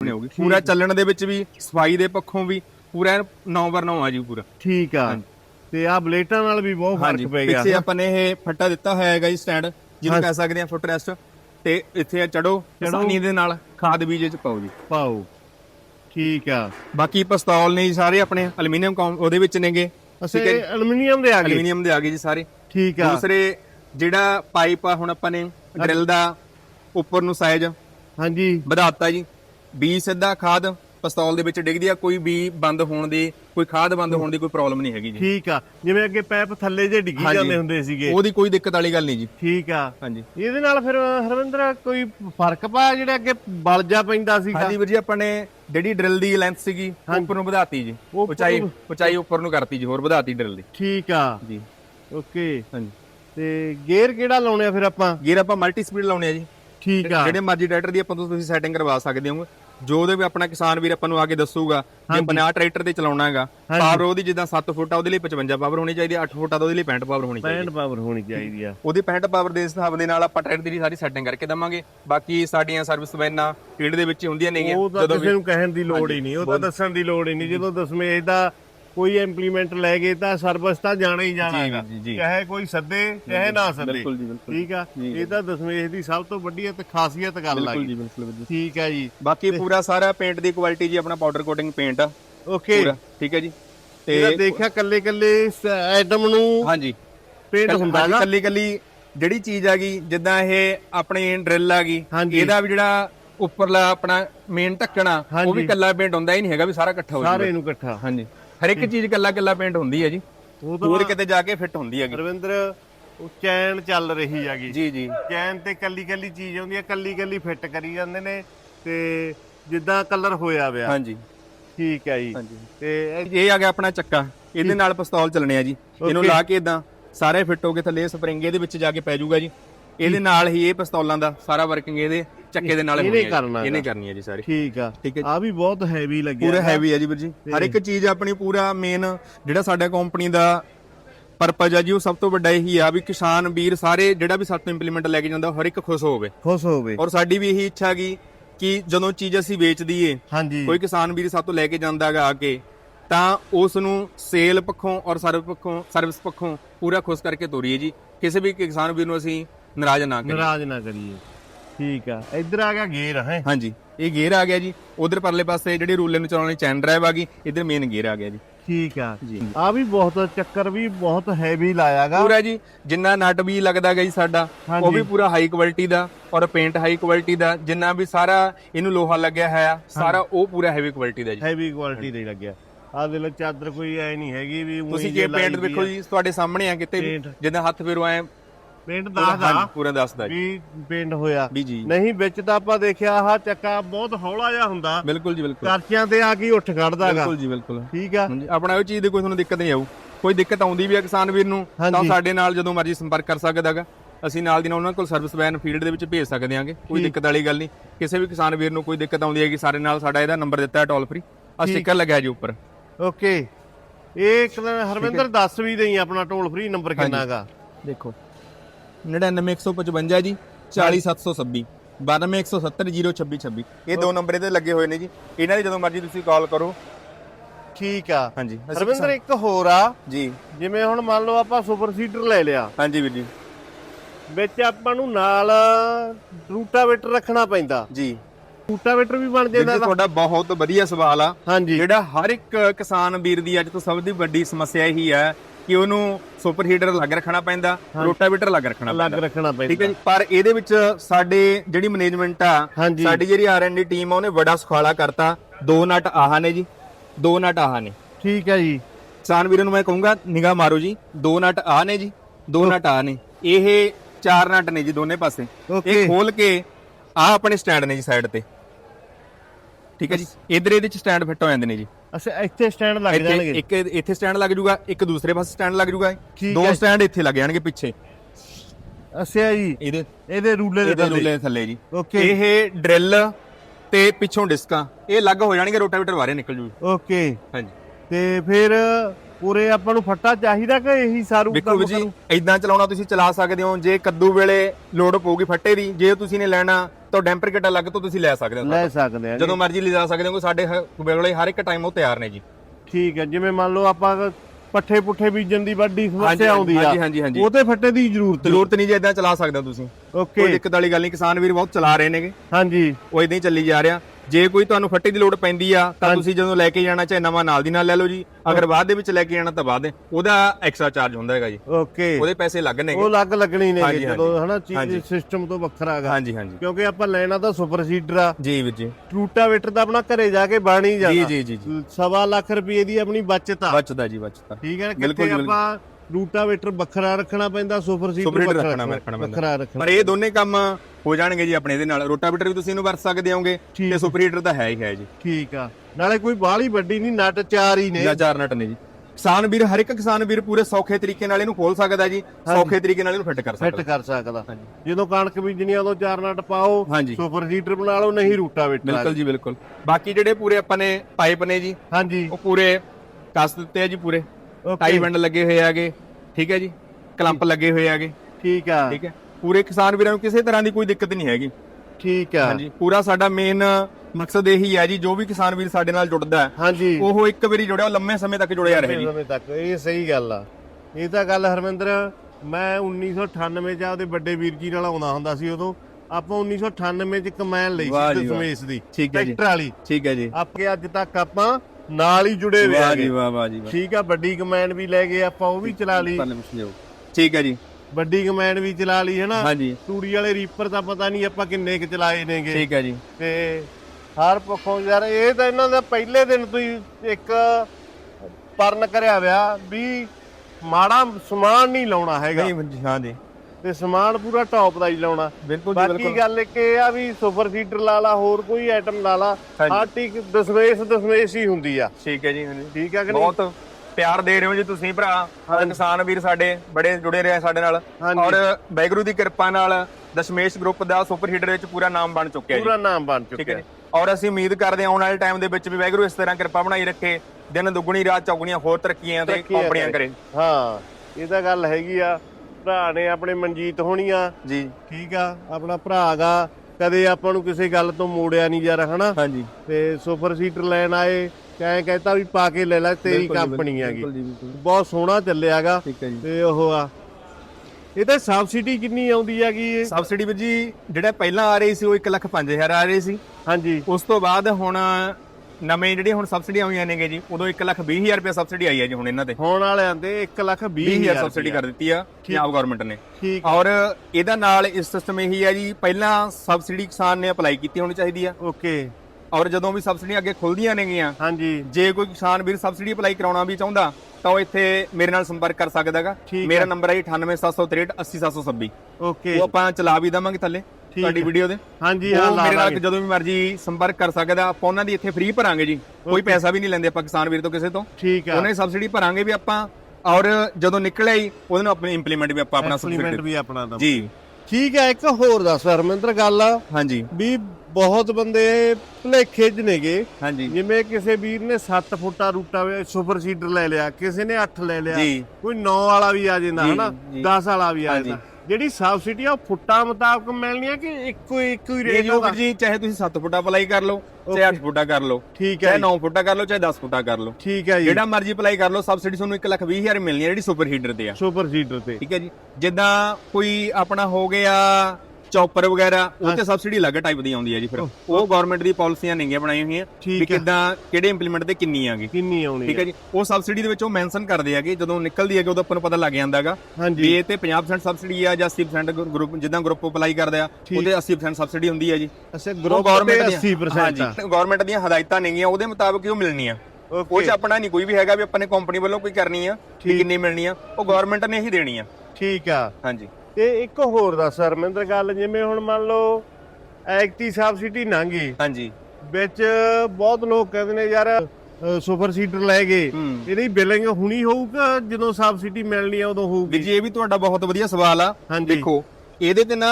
ਨਹੀਂ ਆਊਗੀ। ਪੂਰਾ ਚੱਲਣ ਦੇ ਵਿੱਚ ਵੀ ਸਫ਼ਾਈ ਦੇ ਪੱਖੋਂ ਵੀ ਪੂਰਾ 9 ਬਰ 9 ਆ ਜੀ ਪੂਰਾ। ਠੀਕ ਆ। ਤੇ ਆ ਬਲੇਟਾਂ ਨਾਲ ਵੀ ਬਹੁਤ ਹਾਂਜੀ। ਫ਼ਰਕ ਪੈ ਗਿਆ ਪਿੱਛੇ ਆਪਾਂ ਨੇ ਇਹ ਫੱਟਾ ਦਿੱਤਾ ਹੋਇਆ ਹੈਗਾ ਜੀ ਸਟੈਂਡ ਜਿਹਨੂੰ ਕਹਿ ਸਕਦੇ ਆ ਫੁੱਟ ਰੈਸਟ ਤੇ ਇੱਥੇ ਚੜੋ ਆਸਾਨੀ ਦੇ ਨਾਲ ਖਾਦ ਬੀਜ ਚ ਪਾਓ ਜੀ। ਪਾਓ। ਠੀਕ ਆ। ਬਾਕੀ ਪਿਸਤੌਲ ਨੇ ਜੀ ਸਾਰੇ ਆਪਣੇ ਐਲੂਮੀਨੀਅਮ ਉਹਦੇ ਵਿੱਚ ਨੇਗੇ। ਇਹ ਐਲੂਮੀਨੀਅਮ ਦੇ ਆ ਗਏ? ਐਲੂਮੀਨੀਅਮ ਦੇ ਆ ਗਏ ਜੀ ਸਾਰੇ। ਠੀਕ ਆ। ਦੂਸਰੇ ਜਿਹੜਾ ਪਾਈਪ ਆ ਹੁਣ ਆਪਾਂ ਨੇ ਡਰਿਲ ਦਾ ਉੱਪਰ ਨੂੰ ਸਾਈਜ਼ ਹਾਂਜੀ। ਵਧਾਤਾ ਜੀ। ਬੀ ਸਿੱਧਾ ਖਾਦ ਪਿਸਤੌਲ ਦੇ ਵਿੱਚ ਡਿੱਗਦੀ ਆ ਕੋਈ ਬੀ ਬੰਦ ਹੋਣ ਦੀ ਕੋਈ ਖਾਦ ਬੰਦ ਹੋਣ ਦੀ ਕੋਈ ਪ੍ਰੋਬਲਮ ਨਹੀਂ ਹੈਗੀ ਜੀ। ਠੀਕ ਆ ਜਿਵੇਂ ਅੱਗੇ ਪੈਪ ਥੱਲੇ ਜੇ ਡਿੱਗੀ ਹਾਂਜੀ। ਜਾਂਦੇ ਹੁੰਦੇ ਸੀਗੇ। ਉਹਦੀ ਕੋਈ ਦਿੱਕਤ ਵਾਲੀ ਗੱਲ ਨਹੀਂ ਜੀ। ਠੀਕ ਆ। ਹਾਂਜੀ। ਇਹਦੇ ਨਾਲ ਫਿਰ ਹਰਵਿੰਦਰ ਕੋਈ ਫ਼ਰਕ ਪਾਇਆ ਜਿਹੜਾ ਅੱਗੇ ਬਲ ਜਾ ਪੈਂਦਾ ਸੀਗਾ? ਹਾਂਜੀ ਵੀਰ ਜੀ ਆਪਾਂ ਨੇ ਜਿਹੜੀ ਡਰਿਲ ਦੀ ਲੈਂਥ ਸੀਗੀ ਉਹ ਉੱਪਰ ਨੂੰ ਵਧਾਤੀ ਜੀ। ਉੱਪਰ ਉਚਾਈ ਨੂੰ- ਉਚਾਈ ਉੱਪਰ ਨੂੰ ਕਰਤੀ ਜੀ ਹੋਰ ਵਧਾਤੀ ਡਰਿਲ ਦੀ। ਠੀਕ ਆ। ਜੀ। ਓਕੇ। ਹਾਂਜੀ। ਤੇ ਗੇਅਰ ਕਿਹੜਾ ਲਾਉਣੇ ਆ ਫਿਰ ਆਪਾਂ? ਗੇਅਰ ਆਪਾਂ ਮਲਟੀ ਸਪੀਡ ਲਾਉਣੇ ਆ ਜੀ। ਠੀਕ ਆ। ਜਿਹੜੇ ਮਰਜ਼ੀ ਟਰੈਕਟਰ ਦੀ ਆਪਾਂ ਤੋਂ ਤੁਸੀਂ ਸੈਟਿੰਗ ਕਰਵਾ ਸਕਦੇ ਹੋ ਜੋ ਉਹਦੇ ਵੀ ਆਪਣਾ ਕਿਸਾਨ ਵੀਰ ਆਪਾਂ ਨੂੰ ਆ ਕੇ ਦੱਸੂਗਾ ਜੇ 50 ਟਰੈਕਟਰ ਤੇ ਚਲਾਉਣਾ ਹੈਗਾ ਪਾਵਰ ਉਹਦੀ ਜਿੱਦਾਂ 7 ਫੁੱਟ ਆ ਉਹਦੇ ਲਈ 55 ਪਾਵਰ ਹੋਣੀ ਚਾਹੀਦੀ ਹੈ 8 ਫੁੱਟ ਆ ਉਹਦੇ ਲਈ 65 ਪਾਵਰ ਹੋਣੀ ਚਾਹੀਦੀ 65 ਪਾਵਰ ਹੋਣੀ ਚਾਹੀਦੀ ਆ। ਉਹਦੀ 65 ਪਾਵਰ ਦੇ ਹਿਸਾਬ ਦੇ ਨਾਲ ਆਪਾਂ ਟਰੈਕਟਰ ਦੀ ਸਾਰੀ ਸੈਟਿੰਗ ਕਰਕੇ ਦਵਾਂਗੇ। ਬਾਕੀ ਸਾਡੀਆਂ ਸਰਵਿਸ ਵੈਨਾਂ ਫੀਲਡ ਦੇ ਵਿੱਚ ਹੁੰਦੀਆਂ ਨੇਗੀਆਂ ਉਹ ਤਾਂ ਕਿਸੇ ਨੂੰ ਕਹਿਣ ਦੀ ਲੋੜ ਹੀ ਨਹੀਂ ਉਹ ਤਾਂ ਦੱਸਣ ਦੀ ਲੋੜ ਹੀ ਨਹੀਂ ਜਦੋਂ ਦਸਵੇਂ ਦਾ ਕੋਈ ਇੰਪਲੀਮੈਂਟ ਲੈ ਗਏ ਤਾਂ ਸਰਵਿਸ ਤਾਂ ਜਾਣਾ ਹੀ ਜਾਣਾ ਹੈਗਾ। ਚਾਹੇ ਕੋਈ ਸੱਦੇ ਚਾਹੇ ਨਾ ਸੱਦੇ। ਠੀਕ ਆ? ਇਹ ਤਾਂ ਦਸਵੇਂ ਦੀ ਸਭ ਤੋਂ ਵੱਡੀ ਤੇ ਖਾਸੀਅਤ ਗੱਲ ਆ ਜੀ। ਬਿਲਕੁਲ ਠੀਕ ਆ ਜੀ। ਬਾਕੀ ਪੂਰਾ ਸਾਰਾ ਪੇਂਟ ਦੀ ਕੁਆਲਿਟੀ ਜੀ ਆਪਣਾ ਪਾਊਡਰ ਕੋਟਿੰਗ ਪੇਂਟ ਆ। ਓਕੇ ਠੀਕ ਹੈ ਜੀ। ਤੇ ਦੇਖਿਆ ਕੱਲੇ ਕੱਲੇ ਆਈਟਮ ਨੂੰ ਹਾਂਜੀ। ਪੇਂਟ ਹੁੰਦਾ ਹੈਗਾ ਕੱਲੀ ਕੱਲੀ ਜਿਹੜੀ ਚੀਜ਼ ਆ ਗਈ ਜਿੱਦਾਂ ਇਹ ਆਪਣੀ ਡਰਿਲ ਆ ਗਈ। ਇਹਦਾ ਵੀ ਜਿਹੜਾ ਉੱਪਰਲਾ ਆਪਣਾ ਮੇਨ ਢੱਕਣਾ ਉਹ। ਵੀ ਕੱਲਾ ਪੇਂਟ ਹੁੰਦਾ ਹੀ ਨਹੀਂ ਹੈਗਾ ਵੀ ਸਾਰਾ ਇਕੱਠਾ ਹੋ ਸਾਰੇ ਜਾਊਗਾ। ਨੂੰ ਇਕੱਠਾ। ਹਾਂਜੀ। ਹਰ ਇੱਕ ਚੀਜ਼ ਕੱਲਾ ਕੱਲਾ ਪੇਂਟ ਹੁੰਦੀ ਹੈ ਜੀ। ਉਹ ਤਾਂ ਹੋਰ ਕਿਤੇ ਜਾ ਕੇ ਫਿੱਟ ਹੁੰਦੀ ਹੈਗੀ। ਰਵਿੰਦਰ ਉਹ ਚੈਨ ਚੱਲ ਰਹੀ ਹੈਗੀ। ਜੀ ਜੀ। ਚੈਨ ਤੇ ਕੱਲੀ ਕੱਲੀ ਚੀਜ਼ ਆਉਂਦੀ ਹੈ ਕੱਲੀ ਕੱਲੀ ਫਿੱਟ ਕਰੀ ਜਾਂਦੇ ਨੇ ਤੇ ਜਿੱਦਾਂ ਕਲਰ ਹੋਇਆ ਵਿਆ ਹਾਂਜੀ। ਠੀਕ ਹੈ ਜੀ। ਤੇ ਇਹ ਆ ਗਿਆ ਆਪਣਾ ਚੱਕਾ। ਇਹਦੇ ਨਾਲ ਪਿਸਤੌਲ ਚੱਲਣੇ ਆ ਜੀ। ਇਹਨੂੰ. ਲਾ ਕੇ ਇਦਾਂ ਸਾਰੇ ਫਿੱਟ ਹੋ ਕੇ ਥੱਲੇ ਸਪਰਿੰਗ ਇਹਦੇ ਵਿੱਚ ਜਾ ਕੇ ਪੈ ਜਾਊਗਾ ਜੀ। ਇਹਦੇ ਨਾਲ ਹੀ ਇਹ ਪਿਸਤੌਲਾਂ ਦਾ ਸਾਰਾ ਵਰਕਿੰਗ ਇਹਦੇ ਚੱਕੇ ਦੇ ਨਾਲ ਹੀ ਇਹਨੇ ਹੋਣੀ ਹੈ ਜੀ। ਕਰਨਾ ਇਹਨੇ ਹੈਗਾ। ਕਰਨੀ ਹੈ ਜੀ ਸਾਰੀ। ਠੀਕ ਆ। ਠੀਕ ਹੈ ਜੀ। ਆ ਵੀ ਬਹੁਤ ਹੈਵੀ ਲੱਗਿਆ ਪੂਰਾ। ਹੈਵੀ ਹੈ ਜੀ ਵੀਰ ਜੀ। ਹਰ ਇੱਕ ਚੀਜ਼ ਆਪਣੀ ਪੂਰਾ ਮੇਨ ਜਿਹੜਾ ਸਾਡਾ ਕੰਪਨੀ ਦਾ ਪਰਪਸ ਆ ਜੀ ਉਹ ਸਭ ਤੋਂ ਵੱਡਾ ਇਹੀ ਆ ਵੀ ਕਿਸਾਨ ਵੀਰ ਸਾਰੇ ਜਿਹੜਾ ਵੀ ਸਾਤੋਂ ਇੰਪਲੀਮੈਂਟ ਲੈ ਕੇ ਜਾਂਦਾ ਹਰ ਇੱਕ ਖੁਸ਼ ਹੋਵੇ। ਖੁਸ਼ ਹੋਵੇ। ਔਰ ਸਾਡੀ ਵੀ ਇਹੀ ਇੱਛਾ ਗਈ ਕਿ ਜਦੋਂ ਚੀਜ਼ ਅਸੀਂ ਵੇਚ ਦਈਏ ਹਾਂਜੀ। ਕੋਈ ਕਿਸਾਨ ਵੀਰ ਸਾਤੋਂ ਲੈ ਕੇ ਜਾਂਦਾ ਹੈਗਾ ਆ ਕੇ ਤਾਂ ਉਸ ਨੂੰ ਸੇਲ ਪੱਖੋਂ ਔਰ ਸਰਵਿਸ ਪੱਖੋਂ ਸਰਵਿਸ ਪੱਖੋਂ ਪੂਰਾ ਖੁਸ਼ ਕਰਕੇ ਤੋਰੀਏ ਜੀ। ਕਿਸੇ ਵੀ ਕਿਸਾਨ ਵੀਰ ਨੂੰ ਅਸੀਂ ਨਾਰਾਜ਼ ਨਾ ਕਰੀਏ। ਨਾਰਾਜ਼ ਨਾ ਕਰੀਏ। ਠੀਕ ਆ। ਇੱਧਰ ਆ ਗਿਆ ਗੇਅਰ ਹੈ? ਹਾਂਜੀ ਇਹ ਗੇਅਰ ਆ ਗਿਆ ਜੀ। ਉਧਰ ਪਰਲੇ ਪਾਸੇ ਜਿਹੜੀ ਰੂਲੇ ਨੂੰ ਚਲਾਉਣ ਚੈਨ ਡਰਾਈਵ ਆ ਗਈ ਇਧਰ ਮੇਨ ਗੇਅਰ ਆ ਗਿਆ ਜੀ। ਠੀਕ ਆ। ਜੀ। ਆ ਵੀ ਬਹੁਤ ਚੱਕਰ ਵੀ ਬਹੁਤ ਹੈਵੀ ਲਾਇਆਗਾ। ਪੂਰਾ ਜੀ ਜਿੰਨਾ ਨਟ ਵੀ ਲੱਗਦਾ ਗਾ ਜੀ ਸਾਡਾ ਉਹ ਹਾਂਜੀ। ਵੀ ਪੂਰਾ ਹਾਈ ਕੁਆਲਿਟੀ ਦਾ ਔਰ ਪੇਂਟ ਹਾਈ ਕੁਆਲਿਟੀ ਦਾ ਜਿੰਨਾ ਵੀ ਸਾਰਾ ਇਹਨੂੰ ਲੋਹਾ ਲੱਗਿਆ ਹੈ ਸਾਰਾ ਉਹ ਪੂਰਾ ਹੈਵੀ ਕੁਆਲਿਟੀ ਦਾ ਜੀ। ਹੈਵੀ ਕੁਆਲਿਟੀ ਦੇ ਲੱਗਿਆ। ਆ ਦੇ ਲੋ ਚਾਦਰ ਕੋਈ ਐ ਨਹੀਂ ਹੈਗੀ ਵੀ ਊਂ ਤੁਸੀਂ ਜੇ ਲਾਈ ਪੇਂਟ ਦੇਖੋ। ਜੀ ਤੁਹਾਡੇ ਸਾਹਮਣੇ ਆ ਕਿਤੇ ਵੀ Paint। ਜਿੱਦਾਂ ਹੱਥ ਫੇਰੋ ਐ ਪੇਂਟ ਦੱਸਦਾ ਪੂਰਾ ਦੱਸਦਾ ਜੀ। ਵੀ ਪੇਂਟ ਹੋਇਆ। ਵੀ ਜੀ। ਨਹੀਂ ਵਿੱਚ ਤਾਂ ਆਪਾਂ ਦੇਖਿਆ ਆਹ ਚੱਕਾ ਬਹੁਤ ਹੌਲਾ ਜਿਹਾ ਹੁੰਦਾ। ਬਿਲਕੁਲ ਜੀ ਬਿਲਕੁਲ। ਕਰਚਿਆਂ ਤੇ ਆ ਕੇ ਹੀ ਉੱਠ ਖੜਦਾਗਾ ਬਿਲਕੁਲ ਜੀ ਬਿਲਕੁਲ। ਠੀਕ ਆ। ਹਾਂਜੀ ਆਪਣਾ ਉਹ ਚੀਜ਼ ਦੀ ਕੋਈ ਤੁਹਾਨੂੰ ਦਿੱਕਤ ਨਹੀਂ ਆਊ। ਕੋਈ ਦਿੱਕਤ ਆਉਂਦੀ ਵੀ ਆ ਕਿਸਾਨ ਵੀਰ ਨੂੰ ਤਾਂ ਹਾਂਜੀ। ਸਾਡੇ ਨਾਲ ਜਦੋਂ ਮਰਜ਼ੀ ਸੰਪਰਕ ਕਰ ਸਕਦਾਗਾ ਅਸੀਂ ਨਾਲ ਦੀ ਨਾਲ ਉਹਨਾਂ ਕੋਲ ਸਰਵਿਸ ਵੈਨ ਫੀਲਡ ਦੇ ਵਿੱਚ ਭੇਜ ਸਕਦੇ ਹਾਂਗੇ ਕੋਈ ਦਿੱਕਤ ਵਾਲੀ ਗੱਲ ਨਹੀਂ। ਕਿਸੇ ਵੀ ਕਿਸਾਨ ਵੀਰ ਨੂੰ ਕੋਈ ਦਿੱਕਤ ਆਉਂਦੀ ਹੈਗੀ ਸਾਰੇ ਨਾਲ ਸਾਡਾ ਇਹਦਾ ਨੰਬਰ ਦਿੱਤਾ ਹੈ ਟੋਲ ਫ੍ਰੀ ਆ ਸਟicker ਲੱਗਿਆ ਜੀ ਉੱਪਰ। ਓਕੇ। ਇਹ ਇੱਕ ਹਰਵਿੰਦਰ ਦੱਸ ਵੀ ਦੇਈ ਆਪਣਾ ਟੋਲ ਫ੍ਰੀ ਨੰਬਰ ਕਿੰਨਾਗਾ ਦੇਖੋ। 99155 ਜੀ 40726 92170 ਇਹ ਦੋ ਨੰਬਰ ਇਹਦੇ ਲੱਗੇ ਹੋਏ ਨੇ ਜੀ। ਇਹਨਾਂ ਦੀ ਜਦੋਂ ਮਰਜ਼ੀ ਤੁਸੀਂ ਕਾਲ ਕਰੋ। ਠੀਕ ਆ। ਹਾਂਜੀ। ਅਸੀਂ ਹਰਵਿੰਦਰ ਇੱਕ ਹੋਰ ਆ। ਜੀ। ਜਿਵੇਂ ਹੁਣ ਮੰਨ ਲਓ ਆਪਾਂ ਸੁਪਰ ਸੀਡਰ ਲੈ ਲਿਆ। ਹਾਂਜੀ ਵੀਰ ਜੀ। ਵਿੱਚ ਆਪਾਂ ਨੂੰ ਨਾਲ ਰੂਟਾਵੇਟਰ ਰੱਖਣਾ ਪੈਂਦਾ। ਜੀ। ਰੂਟਾਵੇਟਰ ਵੀ ਬਣ ਜਾਂਦਾ? ਤੁਹਾਡਾ ਬਹੁਤ ਵਧੀਆ ਸਵਾਲ ਆ। ਹਾਂਜੀ। ਜਿਹੜਾ ਹਰ ਇੱਕ ਕਿਸਾਨ ਵੀਰ ਦੀ ਅੱਜ ਤੋਂ ਸਭ ਤੋਂ ਵੱਡੀ ਸਮੱਸਿਆ ਇਹੀ ਹੈ ਕਿ ਉਹਨੂੰ ਸੁਪਰ ਹੀਟਰ ਅਲੱਗ ਰੱਖਣਾ ਪੈਂਦਾ ਰੋਟਾਵੇਟਰ ਅਲੱਗ ਰੱਖਣਾ ਪੈਂਦਾ। ਰੱਖਣਾ ਪੈਂਦਾ। ਠੀਕ ਹੈ ਜੀ ਪਰ ਇਹਦੇ ਵਿੱਚ ਸਾਡੇ ਜਿਹੜੀ ਮੈਨੇਜਮੈਂਟ ਆ। ਸਾਡੀ ਜਿਹੜੀ ਆਰ&ਡੀ ਟੀਮ ਆ ਉਹਨੇ ਬੜਾ ਸੁਖਾਲਾ ਕਰਤਾ। ਦੋ ਨਟ ਆਹ ਨੇ ਜੀ ਦੋ ਨਟ ਆਹ ਨੇ। ਠੀਕ ਹੈ ਜੀ। ਕਿਸਾਨ ਵੀਰਾਂ ਨੂੰ ਮੈਂ ਕਹੂੰਗਾ ਨਿਗਾਹ ਮਾਰੋ ਜੀ ਦੋ ਨਟ ਆ ਨੇ ਜੀ ਦੋ ਨਟ ਆ ਨੇ। ਇਹ ਚਾਰ ਨਟ ਨੇ ਜੀ ਦੋਨੇ ਪਾਸੇ. ਇਹ ਖੋਲ ਕੇ ਆ ਆਪਣੇ ਸਟੈਂਡ ਨੇ ਜੀ ਸਾਈਡ ਤੇ। ਠੀਕ ਹੈ ਜੀ ਇਧਰ ਇਹਦੇ ਚ ਸਟੈਂਡ ਫਿੱਟ ਹੋ ਜਾਂਦੇ ਨੇ ਜੀ। ਅੱਛਾ ਇੱਥੇ ਸਟੈਂਡ ਲੱਗ ਜਾਣਗੇ। ਇੱਕ ਇੱਥੇ ਸਟੈਂਡ ਲੱਗ ਜੂਗਾ ਇੱਕ ਦੂਸਰੇ ਪਾਸੇ ਸਟੈਂਡ ਲੱਗ ਜੂਗਾ ਠੀਕ ਦੋ। ਸਟੈਂਡ ਇੱਥੇ ਲੱਗ ਜਾਣਗੇ ਪਿੱਛੇ। ਅੱਛਾ ਜੀ। ਇਹਦੇ ਇਹਦੇ ਰੂਲੇ ਦੇ ਥੱਲੇ। ਰੂਲੇ ਥੱਲੇ ਜੀ। ਓਕੇ। ਇਹ ਡਰਿਲ ਤੇ ਪਿੱਛੋਂ ਡਿਸਕਾਂ। ਇਹ ਅਲੱਗ ਹੋ ਜਾਣਗੇ ਰੋਟਾਵੇਟਰ ਬਾਹਰੇ ਨਿਕਲ ਜੂ ਓਕੇ। ਹਾਂਜੀ। ਤੇ ਫਿਰ ਪੂਰੇ ਆਪਾਂ ਨੂੰ ਫੱਟਾ ਚਾਹੀਦਾ ਕਿ ਇਹੀ ਸਾਰੂ ਵੀ ਜੀ ਇਦਾਂ ਚਲਾਉਣਾ ਤੁਸੀਂ ਚਲਾ ਸਕਦੇ ਹੋ। ਜੇ ਕੱਦੂ ਵੇਲੇ ਲੋਡ ਪਊਗੀ ਫੱਟੇ ਦੀ ਜੇ ਤੁਸੀਂ ਨੇ ਲੈਣਾ ਤਾਂ ਡੈਂਪਰ ਕਿਟ ਅਲੱਗ ਤੋਂ ਤੁਸੀਂ ਲੈ ਸਕਦੇ ਹੋ ਲੈ ਸਕਦੇ ਆ ਜਦੋਂ ਮਰਜ਼ੀ ਲਿਜਾ ਸਕਦੇ ਹੋ ਸਾਡੇ ਵੇਲੇ ਹਰ ਇੱਕ ਟਾਈਮ ਉਹ ਤਿਆਰ ਨੇ ਜੀ। ਠੀਕ ਹੈ ਜਿਵੇਂ ਮੰਨ ਲਓ ਆਪਾਂ ਪੱਠੇ ਪੁੱਠੇ ਬੀਜਣ ਦੀ ਵੱਡੀ ਸਮੱਸਿਆ ਆਉਂਦੀ ਆ ਹਾਂਜੀ, ਹਾਂਜੀ, ਹਾਂਜੀ। ਉਹ ਤੇ ਫੱਟੇ ਦੀ ਜ਼ਰੂਰਤ ਜ਼ਰੂਰਤ ਨਹੀਂ ਜੇ ਇਦਾਂ ਚਲਾ ਸਕਦੇ ਹੋ ਤੁਸੀਂ। ਕੋਈ ਓਕੇ ਦਿੱਕਤ ਵਾਲੀ ਗੱਲ ਨਹੀਂ ਕਿਸਾਨ ਵੀਰ ਬਹੁਤ ਚਲਾ ਰਹੇ ਨੇਗੇ। ਹਾਂਜੀ। ਉਹ ਇਦਾਂ ਹੀ ਚੱਲੀ ਜਾ ਰਿਹਾ। ਜੇ ਕੋਈ ਤੁਹਾਨੂੰ ਫੱਟੇ ਦੀ ਲੋੜ ਪੈਂਦੀ ਆ ਤਾਂ ਤੁਸੀਂ ਜਦੋਂ ਲੈ ਕੇ ਜਾਣਾ ਚਾਹੇ ਨਵਾਂ ਨਾਲ ਦੀ ਨਾਲ ਲੈ ਲਓ ਜੀ। ਅਗਰ ਬਾਅਦ ਦੇ ਵਿੱਚ ਲੈ ਕੇ ਜਾਣਾ ਤਾਂ ਬਾਅਦ ਦੇ। ਉਹਦਾ ਐਕਸਟਰਾ ਚਾਰਜ ਹੁੰਦਾ ਹੈਗਾ ਜੀ। ਓਕੇ। ਉਹਦੇ ਪੈਸੇ ਲੱਗ ਉਹ ਨੇਗੇ ਲੱਗ ਲੱਗਣੀ ਨੇ ਜਦੋਂ। ਹਨਾ ਚੀਜ਼। ਸਿਸਟਮ ਤੋਂ ਵੱਖਰਾ ਹੈਗਾ ਹਾਂਜੀ ਹਾਂਜੀ। ਕਿਉਂਕਿ ਆਪਾਂ ਲੈਣਾ ਤਾਂ ਸੁਪਰ ਸੀਡਰ ਆ। ਜੀ ਵੀਰ ਜੀ। ਰੂਟਾਵੇਟਰ ਤਾਂ ਆਪਣਾ ਘਰੇ ਜਾ ਕੇ ਬਣ ਹੀ ਜਾਣਾ। ਜੀ ਜੀ ਜੀ ਸਵਾ ਲੱਖ ਰੁਪਏ ਦੀ ਆਪਣੀ ਬਚਤ ਆ। ਬਚਦਾ ਜੀ ਬਚਦਾ। ਠੀਕ ਹੈ ਬਿਲਕੁਲ। ਆਪਾਂ ਰੂਟਾਵੇਟਰ ਵੱਖਰਾ ਰੱਖਣਾ ਪੈਂਦਾ ਸੁਪਰ ਸੀਡਰ ਸੁਪਰ ਹੀਟਰ ਵੱਖਰਾ ਰੱਖਣਾ ਰੱਖਣਾ ਪੈਂਦਾ। ਵੱਖਰਾ ਰੱਖਣਾ ਪਰ ਇਹ ਦੋਨੇ ਕੰਮ ਹੋ ਜਾਣਗੇ ਜੀ ਆਪਣੇ ਇਹਦੇ ਨਾਲ। ਰੋਟਾਵੇਟਰ ਵੀ ਤੁਸੀਂ ਇਹਨੂੰ ਵਰਤ ਸਕਦੇ ਹੋਗੇ। ਤੇ ਸੁਪਰ ਹੀਟਰ ਤਾਂ ਹੈ ਹੀ ਹੈ ਜੀ। ਠੀਕ ਆ। ਨਾਲੇ ਕੋਈ ਬਾਹਲੀ ਵੱਡੀ ਨਹੀਂ ਨਟ ਚਾਰ ਹੀ ਨੇ। ਜਾਂ ਚਾਰ ਨਟ ਨੇ ਜੀ। ਕਿਸਾਨ ਵੀਰ ਹਰ ਇੱਕ ਕਿਸਾਨ ਵੀਰ ਪੂਰੇ ਸੌਖੇ ਤਰੀਕੇ ਨਾਲ ਇਹਨੂੰ ਖੋਲ ਸਕਦਾ ਜੀ। ਸੌਖੇ ਤਰੀਕੇ ਨਾਲ ਇਹਨੂੰ ਫਿੱਟ ਕਰ ਫਿੱਟ ਸਕਦਾ ਕਰ ਸਕਦਾ। ਜਦੋਂ ਕਣਕ ਬੀਜਣੀ ਆ ਉਦੋਂ ਚਾਰ ਨਟ ਪਾਓ ਹਾਂਜੀ। ਸੁਪਰ ਸੀਡਰ ਬਣਾ ਲਓ ਨਹੀਂ ਰੂਟਾਵੇਟਰ ਬਿਲਕੁਲ ਜੀ ਬਿਲਕੁਲ। ਬਾਕੀ ਜਿਹੜੇ ਪੂਰੇ ਆਪਾਂ ਨੇ ਪਾਈਪ ਨੇ ਜੀ ਹਾਂਜੀ। ਉਹ ਪੂਰੇ ਕੱਸ ਦਿੱਤੇ ਆ ਜੀ ਪੂਰੇ। ਟਾਈ ਬੰਡ ਲੱਗੇ ਹੋਏ ਆਗੇ ਠੀਕ ਹੈ ਜੀ? ਕਲੰਪ ਲੱਗੇ ਹੋਏ ਆਗੇ ਠੀਕ ਆ। ਠੀਕ ਹੈ? ਪੂਰੇ ਕਿਸਾਨ ਵੀਰਾਂ ਨੂੰ ਕਿਸੇ ਤਰ੍ਹਾਂ ਦੀ ਕੋਈ ਦਿੱਕਤ ਨਹੀਂ ਹੈਗੀ। ਠੀਕ ਆ। ਹਾਂਜੀ ਪੂਰਾ ਸਾਡਾ ਮੇਨ ਮਕਸਦ ਇਹੀ ਹੈ ਜੀ ਜੋ ਵੀ ਕਿਸਾਨ ਵੀਰ ਸਾਡੇ ਨਾਲ ਜੁੜਦਾ ਹੈ ਹਾਂਜੀ। ਉਹ ਇੱਕ ਵਾਰੀ ਜੁੜਿਆ ਉਹ ਲੰਮੇ ਸਮੇਂ ਤੱਕ ਜੁੜਿਆ ਰਹੇ ਜੀ। ਸਮੇਂ ਤੱਕ ਇਹ ਸਹੀ ਗੱਲ ਆ। ਇਹ ਤਾਂ ਗੱਲ ਹਰਮਿੰਦਰ ਮੈਂ 1998 ਚ ਆਪਦੇ ਵੱਡੇ ਵੀਰ ਜੀ ਨਾਲ ਆਉਂਦਾ ਹੁੰਦਾ ਸੀ ਉਦੋਂ ਆਪਾਂ 1998 ਚ ਕਮੈਨ ਲਈ ਸੀ। ਦਸ਼ਮੇਸ਼ ਦੀ। ਟਰੈਕਟਰ ਵਾਲੀ। ਠੀਕ ਹੈ ਜੀ। ਆਪਕੇ ਅੱਜ ਤੱਕ ਆਪਾਂ ਨਾਲ ਹੀ ਜੁੜੇ ਹੋਏ ਵਾਹ ਜੀ ਵਾਹ ਵਾਹ ਜੀ ਵਾਹ। ਠੀਕ ਆ ਵੱਡੀ ਕਮੈਨ ਵੀ ਲੈ ਗਏ ਆਪਾਂ ਉਹ ਵੀ ਚਲਾ ਲਈ। ਪੁੱਛ ਠੀਕ ਹੈ ਜੀ। ਵੱਡੀ ਕਮੈਨ ਵੀ ਚਲਾ ਲਈ ਹੈਨਾ? ਹਾਂਜੀ। ਤੂੜੀ ਵਾਲੇ ਰੀਪਰ ਤਾਂ ਪਤਾ ਨਹੀਂ ਆਪਾਂ ਕਿੰਨੇ ਕੁ ਚਲਾਏ ਨੇਗੇ। ਠੀਕ ਹੈ ਜੀ। ਤੇ ਹਰ ਪੱਖੋਂ ਯਾਰ ਇਹ ਤਾਂ ਇਹਨਾਂ ਦਾ ਪਹਿਲੇ ਦਿਨ ਤੋਂ ਹੀ ਇੱਕ ਪਰਨ ਕਰਿਆ ਵਿਆ ਵੀ ਮਾੜਾ ਸਮਾਨ ਨਹੀਂ ਲਾਉਣਾ ਹੈਗਾ। ਨਹੀਂ ਹਾਂ ਜੀ। ਤੇ ਸਮਾਨ ਪੂਰਾ ਟੌਪ ਦਾ ਹੀ ਲਾਉਣਾ। ਬਿਲਕੁਲ ਜੀ ਬਾਕੀ ਬਿਲਕੁਲ। ਗੱਲ ਇੱਕ ਇਹ ਆ ਵੀ ਸੁਪਰ ਸੀਡਰ ਲਾ ਲਾ ਹੋਰ ਕੋਈ ਆਈਟਮ ਲਾ ਲਾ ਹਾਂਜੀ। ਹਰ ਟਿਕ ਦਸਵੇਸ਼ ਦਸਵੇਸ਼ ਹੀ ਹੁੰਦੀ ਆ। ਠੀਕ ਹੈ ਜੀ। ਠੀਕ ਆ ਕਿ ਨਹੀਂ? ਬਹੁਤ ਪਿਆਰ ਦੇ ਰਹੇ ਹੋ ਜੀ ਤੁਸੀਂ ਭਰਾ। ਕਿਸਾਨ ਵੀਰ ਸਾਡੇ ਬੜੇ ਜੁੜੇ ਰਹੇ ਆ ਸਾਡੇ ਨਾਲ। ਹਾਂਜੀ। ਔਰ ਬੈਗਰੂ ਦੀ ਕਿਰਪਾ ਨਾਲ ਦਸ਼ਮੇਸ਼ ਗਰੁੱਪ ਦਾ ਸੁਪਰ ਹੀਟਰ ਵਿੱਚ ਪੂਰਾ ਨਾਮ ਬਣ ਚੁੱਕਿਆ ਜੀ। ਪੂਰਾ ਨਾਮ ਬਣ ਠੀਕ ਹੈ ਚੁੱਕਿਆ। ਜੀ। ਔਰ ਅਸੀਂ ਉਮੀਦ ਕਰਦੇ ਹਾਂ ਆਉਣ ਵਾਲੇ ਟਾਈਮ ਦੇ ਵਿੱਚ ਵੀ ਵੈਗਰੂ ਇਸ ਤਰ੍ਹਾਂ ਕਿਰਪਾ ਬਣਾਈ ਰੱਖੇ। ਦਿਨ ਦੁੱਗਣੀ ਰਾਤ ਚੌਗਣੀਆਂ ਹੋਰ ਤਰੱਕੀਆਂ ਤੇ ਕੰਪਨੀਆਂ। ਕਰੇ। ਹਾਂ ਇਹ ਤਾਂ ਗੱਲ ਹੈਗੀ ਆ। ਭਰਾ ਨੇ ਆਪਣੇ ਮਨਜੀਤ ਹੋਣੀਆਂ। ਜੀ। ਠੀਕ ਆ ਆਪਣਾ ਭਰਾ ਗਾ। ਕਦੇ ਆਪਾਂ ਨੂੰ ਕਿਸੇ ਗੱਲ ਤੋਂ ਮੋੜਿਆ ਨਹੀਂ ਯਾਰ ਹਨਾ? ਹਾਂਜੀ। ਤੇ ਸੁਪਰ ਸੀਟਰ ਲੈਣ ਆਏ ਕਹੇ ਕਹਤਾ ਵੀ ਪਾ ਕੇ ਲੈ ਲੈ ਤੇਰੀ ਕੰਪਨੀ ਹੈਗੀ। ਬਹੁਤ ਸੋਹਣਾ ਚੱਲਿਆਗਾ ਤੇ ਉਹ ਆ। ਇਹ ਤਾਂ ਸਬਸਿਡੀ ਕਿੰਨੀ ਆਉਂਦੀ ਹੈਗੀ ਇਹ? ਸਬਸਿਡੀ ਵੀ ਜੀ ਜਿਹੜਾ ਪਹਿਲਾਂ ਆ ਰਹੀ ਸੀ ਉਹ 1 ਲੱਖ 5000 ਆ ਰਹੀ ਸੀ। ਹਾਂਜੀ। ਉਸ ਤੋਂ ਬਾਅਦ ਹੁਣ ਨਵੇਂ ਜਿਹੜੇ ਹੁਣ ਸਬਸਿਡੀਆਂ ਹੋਈਆਂ ਨੇਗੇ ਜੀ ਉਦੋਂ 1 ਲੱਖ 20000 ਰੁਪਏ ਸਬਸਿਡੀ ਆਈ ਹੈ ਜੀ ਹੁਣ ਇਹਨਾਂ ਤੇ। ਹੋਣ ਵਾਲਿਆਂ ਤੇ 1 ਲੱਖ 20 20000 ਸਬਸਿਡੀ ਕਰ ਦਿੱਤੀ ਆ ਪੰਜਾਬ ਗਵਰਨਮੈਂਟ ਨੇ। ਠੀਕ ਔਰ ਇਹਦਾ ਨਾਲ ਇਸ ਸਿਸਟਮ ਇਹੀ ਹੈ ਜੀ ਪਹਿਲਾਂ ਸਬਸਿਡੀ ਕਿਸਾਨ ਨੇ ਅਪਲਾਈ ਕੀਤੀ ਹੋਣੀ ਚਾਹੀਦੀ ਆ। ਓਕੇ। ਔਰ ਜਦੋਂ ਵੀ ਸਬਸਿਡੀਆਂ ਅੱਗੇ ਖੁੱਲਦੀਆਂ ਨੇਗੀਆਂ ਹਾਂਜੀ। ਜੇ ਕੋਈ ਕਿਸਾਨ ਵੀਰ ਸਬਸਿਡੀ ਅਪਲਾਈ ਕਰਾਉਣਾ ਵੀ ਚਾਹੁੰਦਾ ਤਾਂ ਉਹ ਇੱਥੇ ਮੇਰੇ ਨਾਲ ਸੰਪਰਕ ਕਰ ਸਕਦਾ ਹੈਗਾ ਠੀਕ ਮੇਰਾ ਨੰਬਰ ਹੈ ਜੀ 98763 80726 ਓਕੇ। ਉਹ ਆਪਾਂ ਚਲਾ ਵੀ ਦਵਾਂਗੇ ਥੱਲੇ। ਤੁਹਾਡੀ। ਵੀਡੀਓ ਦੇ? ਹਾਂਜੀ ਹਾਂ ਮੇਰੇ ਨਾਲ। ਜਦੋਂ ਵੀ ਮਰਜ਼ੀ ਸੰਪਰਕ ਕਰ ਸਕਦਾ ਆਪਾਂ ਉਹਨਾਂ ਦੀ ਇੱਥੇ ਫ੍ਰੀ ਭਰਾਂਗੇ ਜੀ। ਕੋਈ ਪੈਸਾ ਵੀ ਨਹੀਂ ਲੈਂਦੇ ਆਪਾਂ ਕਿਸਾਨ ਵੀਰ ਤੋਂ ਕਿਸੇ ਤੋਂ। ਠੀਕ ਆ। ਉਹਨਾਂ ਸਬਸਿਡੀ ਭਰਾਂਗੇ ਵੀ ਆਪਾਂ। ਔਰ ਜਦੋਂ ਨਿਕਲਿਆ ਹੀ ਉਹਦੇ ਨਾਲ ਆਪਣੀ ਇੰਪਲੀਮੈਂਟ ਵੀ ਆਪਾਂ ਆਪਣਾ ਇੰਪਲੀਮੈਂਟ ਵੀ ਆਪਣਾ ਦਾ ਜੀ। ਠੀਕ ਹੈ ਇੱਕ ਹੋਰ ਦੱਸ ਹਰਮਿੰਦਰ ਗੱਲ ਆ ਹਾਂਜੀ। ਵੀ ਬਹੁਤ ਬੰਦੇ ਭੁਲੇਖੇ ਚ ਨੇਗੇ। ਹਾਂਜੀ। ਜਿਵੇਂ ਕਿਸੇ ਵੀਰ ਨੇ 7 ਫੁੱਟਾ ਰੂਟਾ ਸੁਪਰ ਸੀਡਰ ਲੈ ਲਿਆ ਕਿਸੇ ਨੇ 8 ਲੈ ਲਿਆ ਜੀ। ਕੋਈ 9 ਵਾਲਾ ਵੀ ਆ ਜਾਂਦਾ ਜੀ, ਹਨਾ? ਜੀ। 10 ਵਾਲਾ ਵੀ ਆ। ਜਾਂਦਾ। ਜਿਹੜੀ ਸਬਸਿਡੀ ਆ ਉਹ ਫੁੱਟਾਂ ਮੁਤਾਬਕ ਮਿਲਣੀ ਆ ਕਿ ਇੱਕੋ ਇੱਕੋ ਹੀ ਰੇਟ ਵੀਰ ਜੀ ਚਾਹੇ ਤੁਸੀਂ 7 ਫੁੱਟਾ ਅਪਲਾਈ ਕਰ ਲਓ ਚਾਹੇ 8 ਫੁੱਟਾ ਕਰ ਲਓ ਠੀਕ ਹੈ ਚਾਹੇ ਜੀ, 9 ਫੁੱਟਾ ਕਰ ਲਓ ਚਾਹੇ 10 ਫੁੱਟਾ ਕਰ ਲਓ। ਠੀਕ ਹੈ ਜੀ। ਜਿਹੜਾ ਮਰਜ਼ੀ ਅਪਲਾਈ ਕਰ ਲਓ ਸਬਸਿਡੀ ਤੁਹਾਨੂੰ 1 ਲੱਖ 20 ਹਜ਼ਾਰ ਮਿਲਣੀ ਹੈ ਜਿਹੜੀ ਸੁਪਰ ਹੀਟਰ ਤੇ ਆ। ਸੁਪਰ ਸੀਡਰ ਤੇ। ਠੀਕ ਹੈ ਜੀ। ਜਿੱਦਾਂ ਕੋਈ ਆਪਣਾ ਹੋ ਗਿਆ ਚੌਪਰ ਵਗੈਰਾ ਉਹ ਤੇ ਸਬਸਿਡੀ ਅਲੱਗ ਟਾਈਪ ਦੀ ਆਉਂਦੀ ਹੈ ਜੀ ਫਿਰ। ਉਹ ਗਵਰਨਮੈਂਟ ਦੀ ਪਾਲਿਸੀਆਂ ਨਹੀਂਗੀਆਂ ਬਣਾਈਆਂ ਹੋਈਆਂ। ਵੀ। ਕਿੱਦਾਂ ਕਿਹੜੇ ਇੰਪਲੀਮੈਂਟ ਤੇ ਕਿੰਨੀ ਆਗੀ। ਕਿੰਨੀ ਆਉਣੀ ਠੀਕ ਹੈ ਜੀ? ਉਹ ਸਬਸਿਡੀ ਦੇ ਵਿੱਚ ਉਹ ਮੈਂਸ਼ਨ ਕਰਦੇ ਆ ਕਿ ਜਦੋਂ ਨਿਕਲਦੀ ਹੈ ਕਿ ਉਦੋਂ ਆਪਾਂ ਨੂੰ ਪਤਾ ਲੱਗ ਜਾਂਦਾਗਾ ਵੀ ਇਹ ਤੇ 50% ਸਬਸਿਡੀ ਆ ਜਾਂ 80% ਗਰੁੱਪ ਜਿੱਦਾਂ ਗਰੁੱਪ ਅਪਲਾਈ ਕਰਦੇ ਆ ਉਹਦੇ 80% ਸਬਸਿਡੀ ਹੁੰਦੀ ਹੈ ਜੀ। ਅੱਛਾ ਗਰੁੱਪ ਦੀਆਂ- 80% ਆ। ਗਵਰਨਮੈਂਟ ਦੀਆਂ ਹਦਾਇਤਾਂ ਨੇਗੀਆਂ ਉਹਦੇ ਮੁਤਾਬਕ ਹੀ ਉਹ ਮਿਲਣੀ ਆ ਉਹ ਚ ਆਪਣਾ ਨਹੀਂ ਕੋਈ ਵੀ ਹੈਗਾ ਵੀ ਆਪਾਂ ਨੇ ਕੰਪਨੀ ਵੱਲੋਂ ਕੋਈ ਕਰਨੀ ਆ ਕਿੰਨੀ ਮਿਲਣੀ ਆ ਉਹ ਗਵਰਨਮੈਂਟ ਨੇ ਹੀ ਦੇਣੀ ਆ। ਠੀਕ ਆ। ਹਾਂਜੀ। ਤੇ ਇੱਕ ਹੋਰ ਦੱਸ ਹਰਮਿੰਦਰ ਗੱਲ ਜਿਵੇਂ ਹੁਣ ਮੰਨ ਲਓ ਐਕਟੀ ਸਬਸਿਡੀ ਲੰਘੀ ਹਾਂਜੀ। ਵਿੱਚ ਬਹੁਤ ਲੋਕ ਕਹਿੰਦੇ ਨੇ ਯਾਰ ਸੁਪਰ ਸੀਡਰ ਲੈ ਗਏ। ਇਹਦੀ ਬਿਲਿੰਗ ਹੁਣੀ ਹੋਊਗਾ ਜਦੋਂ ਸਬਸਿਡੀ ਮਿਲਣੀ ਆ ਉਦੋਂ ਹੋਊਗੀ? ਜੀ ਇਹ ਵੀ ਤੁਹਾਡਾ ਬਹੁਤ ਵਧੀਆ ਸਵਾਲ ਆ। ਹਾਂਜੀ। ਦੇਖੋ ਇਹਦੇ ਤੇ ਨਾ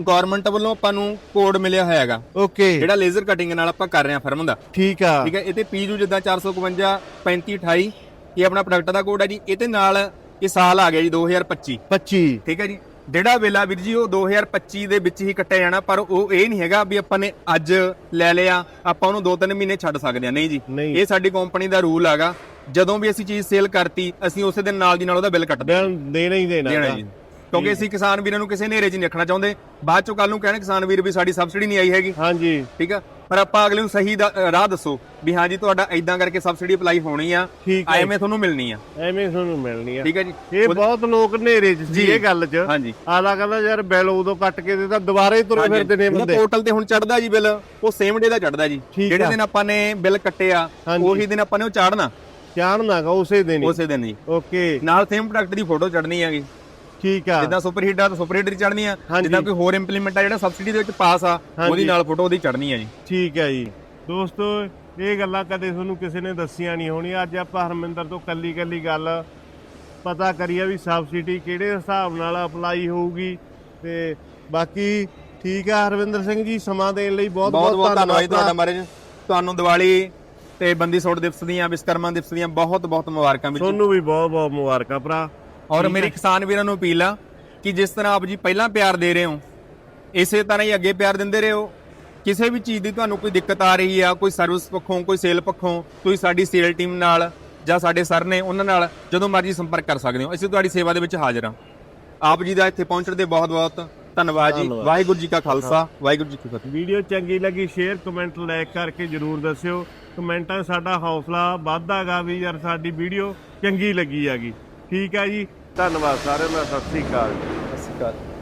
ਗਵਰਨਮੈਂਟ ਵੱਲੋਂ ਆਪਾਂ ਨੂੰ ਕੋਡ ਮਿਲਿਆ ਹੋਇਆ ਹੈਗਾ। ਓਕੇ ਜਿਹੜਾ ਲੇਜ਼ਰ ਕਟਿੰਗ ਨਾਲ ਆਪਾਂ ਕਰ ਰਹੇ ਹਾਂ ਫਰਮ ਦਾ। ਠੀਕ ਆ। ਠੀਕ ਹੈ ਇਹ ਤੇ ਪੀਜੂ ਜਿੱਦਾਂ 452 3528 ਇਹ ਆਪਣਾ ਪ੍ਰੋਡਕਟ ਦਾ ਕੋਡ ਹੈ ਜੀ। ਇਹਦੇ ਨਾਲ ਇਹ ਸਾਲ ਆ ਗਿਆ ਜੀ 2025 25 ਠੀਕ ਹੈ ਜੀ। ਜਿਹੜਾ ਬਿੱਲ ਆ ਵੀਰ ਜੀ ਉਹ 2025 ਦੇ ਵਿੱਚ ਹੀ ਕੱਟਿਆ ਜਾਣਾ ਪਰ ਉਹ ਇਹ ਨਹੀਂ ਹੈਗਾ ਵੀ ਆਪਾਂ ਨੇ ਅੱਜ ਲੈ ਲਿਆ ਆਪਾਂ ਉਹਨੂੰ 2-3 ਮਹੀਨੇ ਛੱਡ ਸਕਦੇ ਆ ਨਹੀਂ ਜੀ ਨਹੀਂ। ਇਹ ਸਾਡੀ ਕੰਪਨੀ ਦਾ ਰੂਲ ਹੈਗਾ ਜਦੋਂ ਵੀ ਅਸੀਂ ਚੀਜ਼ ਸੇਲ ਕਰਤੀ ਅਸੀਂ ਉਸੇ ਦਿਨ ਨਾਲ ਦੀ ਨਾਲ ਉਹਦਾ ਬਿੱਲ ਕੱਟਦੇ ਦੇਣ- ਦੇਣਾ ਹੀ ਦੇਣਾ ਦੇਣਾ ਹੈਗਾ। ਕਿਉਂਕਿ ਅਸੀਂ ਕਿਸਾਨ ਵੀਰਾਂ ਨੂੰ ਕਿਸੇ ਨੇਰੇ 'ਚ ਨਹੀਂ ਰੱਖਣਾ ਚਾਹੁੰਦੇ। ਬਾਅਦ ਚੋਂ ਕੱਲ ਨੂੰ ਕਹਿਣ ਕਿਸਾਨ ਵੀਰ ਵੀ ਸਾਡੀ ਸਬਸਿਡੀ ਨਹੀਂ ਆਈ ਹੈਗੀ। ਹਾਂਜੀ। ਠੀਕ ਆ? ਪਰ ਆਪਾਂ ਅਗਲੇ ਨੂੰ ਸਹੀ ਦਾ- ਰਾਹ ਦੱਸੋ ਵੀ ਹਾਂ ਜੀ ਤੁਹਾਡਾ ਐਦਾਂ ਕਰਕੇ ਸਬਸਿਡੀ ਅਪਲਾਈ ਹੋਣੀ ਆ ਠੀਕ ਹੈ ਐਵੇਂ ਤੁਹਾਨੂੰ ਮਿਲਣੀ ਆ। ਐਵੇਂ ਤੁਹਾਨੂੰ ਮਿਲਣੀ ਆ। ਠੀਕ ਹੈ ਜੀ। ਇਹ ਬਹੁਤ ਲੋਕ ਨੇਰੇ ਚ ਸੀ ਜੀ। ਇਹ ਗੱਲ ਚ। ਹਾਂਜੀ। ਆਲਾ ਕਹਿੰਦਾ ਯਾਰ ਬਿੱਲ ਉਦੋਂ ਕੱਟ ਕੇ ਦੇ ਤਾਂ ਦੁਬਾਰੇ ਹੀ ਤੁਰੇ ਫਿਰਦੇ ਨੇ ਬੰਦੇ। ਪੋਰਟਲ ਤੇ ਹੁਣ ਚੜਦਾ ਜੀ ਬਿੱਲ ਉਹ ਸੇਮ ਡੇ ਦਾ ਚੜਦਾ ਜੀ। ਠੀਕ ਜਿਹੜੇ ਆ। ਦਿਨ ਆਪਾਂ ਨੇ ਬਿੱਲ ਕੱਟਿਆ ਹਾਂਜੀ। ਉਹੀ ਦਿਨ ਆਪਾਂ ਨੇ ਉਹ ਚਾੜਨਾ ਚਾਣਨਾਗਾ ਉਸੇ ਦਿਨ ਹੀ। ਉਸੇ ਦਿਨ ਜੀ ਓਕੇ। ਨਾਲ ਸੇਮ ਪ੍ਰੋਡਕਟ ਦੀ ਫੋਟੋ ਚੜਨੀ ਹੈਗੀ। ਠੀਕ ਆ। ਜਿੱਦਾਂ ਸੁਪਰ ਹੀਟ ਆ ਤਾਂ ਸੁਪਰ ਹੀਟ ਦੀ ਚੜਨੀ ਆ। ਜਿੱਦਾਂ ਕੋਈ ਹੋਰ ਇੰਪਲੀਮੈਂਟ ਆ ਜਿਹੜਾ ਸਬਸਿਡੀ ਦੇ ਵਿੱਚ ਪਾਸ ਆ। ਉਹਦੀ ਨਾਲ ਫੋਟੋ ਉਹਦੀ ਚੜਨੀ ਆ ਜੀ। ਠੀਕ ਹੈ ਜੀ। ਦੋਸਤੋ ਇਹ ਗੱਲਾਂ ਕਦੇ ਤੁਹਾਨੂੰ ਕਿਸੇ ਨੇ ਦੱਸੀਆਂ ਨਹੀਂ ਹੋਣੀਆਂ। ਅੱਜ ਆਪਾਂ ਹਰਮਿੰਦਰ ਤੋਂ ਕੱਲੀ ਕੱਲੀ ਗੱਲ ਪਤਾ ਕਰੀਏ ਵੀ ਸਬਸਿਡੀ ਕਿਹੜੇ ਹਿਸਾਬ ਨਾਲ ਅਪਲਾਈ ਹੋਊਗੀ। ਤੇ ਬਾਕੀ ਠੀਕ ਆ ਹਰਵਿੰਦਰ ਸਿੰਘ ਜੀ ਸਮਾਂ ਦੇਣ ਲਈ ਬਹੁਤ ਬਹੁਤ ਧੰਨਵਾਦ ਤੁਹਾਡਾ ਮਹਾਰਾਜ। ਤੁਹਾਨੂੰ ਦੀਵਾਲੀ ਤੇ ਬੰਦੀ ਛੋੜ ਦਿਵਸ ਦੀਆਂ ਵਿਸ਼ਕਰਮਾ ਦਿਵਸ ਦੀਆਂ ਬਹੁਤ ਬਹੁਤ ਮੁਬਾਰਕਾਂ ਵਿੱਚ ਤੁਹਾਨੂੰ ਵੀ ਬਹੁਤ ਬਹੁਤ ਮੁਬਾਰਕਾਂ ਭਰਾ। ਔਰ ਮੇਰੀ ਕਿਸਾਨ ਵੀਰਾਂ ਨੂੰ ਅਪੀਲ ਆ ਕਿ ਜਿਸ ਤਰ੍ਹਾਂ ਆਪ ਜੀ ਪਹਿਲਾਂ ਪਿਆਰ ਦੇ ਰਹੇ ਹੋ ਇਸੇ ਤਰ੍ਹਾਂ ਹੀ ਅੱਗੇ ਪਿਆਰ ਦਿੰਦੇ ਰਹੋ। ਕਿਸੇ ਵੀ ਚੀਜ਼ ਦੀ ਤੁਹਾਨੂੰ ਕੋਈ ਦਿੱਕਤ ਆ ਰਹੀ ਆ ਕੋਈ ਸਰਵਿਸ ਪੱਖੋਂ ਕੋਈ ਸੇਲ ਪੱਖੋਂ ਤੁਸੀਂ ਸਾਡੀ ਸੇਲ ਟੀਮ ਨਾਲ ਜਾਂ ਸਾਡੇ ਸਰ ਨੇ ਉਹਨਾਂ ਨਾਲ ਜਦੋਂ ਮਰਜ਼ੀ ਸੰਪਰਕ ਕਰ ਸਕਦੇ ਹੋ। ਅਸੀਂ ਤੁਹਾਡੀ ਸੇਵਾ ਦੇ ਵਿੱਚ ਹਾਜ਼ਰ ਹਾਂ। ਆਪ ਜੀ ਦਾ ਇੱਥੇ ਪਹੁੰਚਣ ਦੇ ਬਹੁਤ ਬਹੁਤ ਧੰਨਵਾਦ ਜੀ। ਵਾਹਿਗੁਰੂ ਜੀ ਕਾ ਖਾਲਸਾ ਵਾਹਿਗੁਰੂ ਜੀ ਕੀ ਫਤਿਹ। ਵੀਡੀਓ ਚੰਗੀ ਲੱਗੀ ਸ਼ੇਅਰ ਕਮੈਂਟ ਲਾਈਕ ਕਰਕੇ ਜਰੂਰ ਦੱਸਿਓ। ਕਮੈਂਟਾਂ ਸਾਡਾ ਹੌਸਲਾ ਵੱਧਦਾਗਾ ਵੀ ਯਾਰ ਸਾਡੀ ਵੀਡੀਓ ਚੰਗੀ ਲੱਗੀ ਹੈਗੀ। ਠੀਕ ਹੈ ਜੀ। ਧੰਨਵਾਦ ਸਾਰਿਆਂ ਦਾ ਸਤਿ ਸ੍ਰੀ ਅਕਾਲ ਸਤਿ ਸ਼੍ਰੀ ਅਕਾਲ।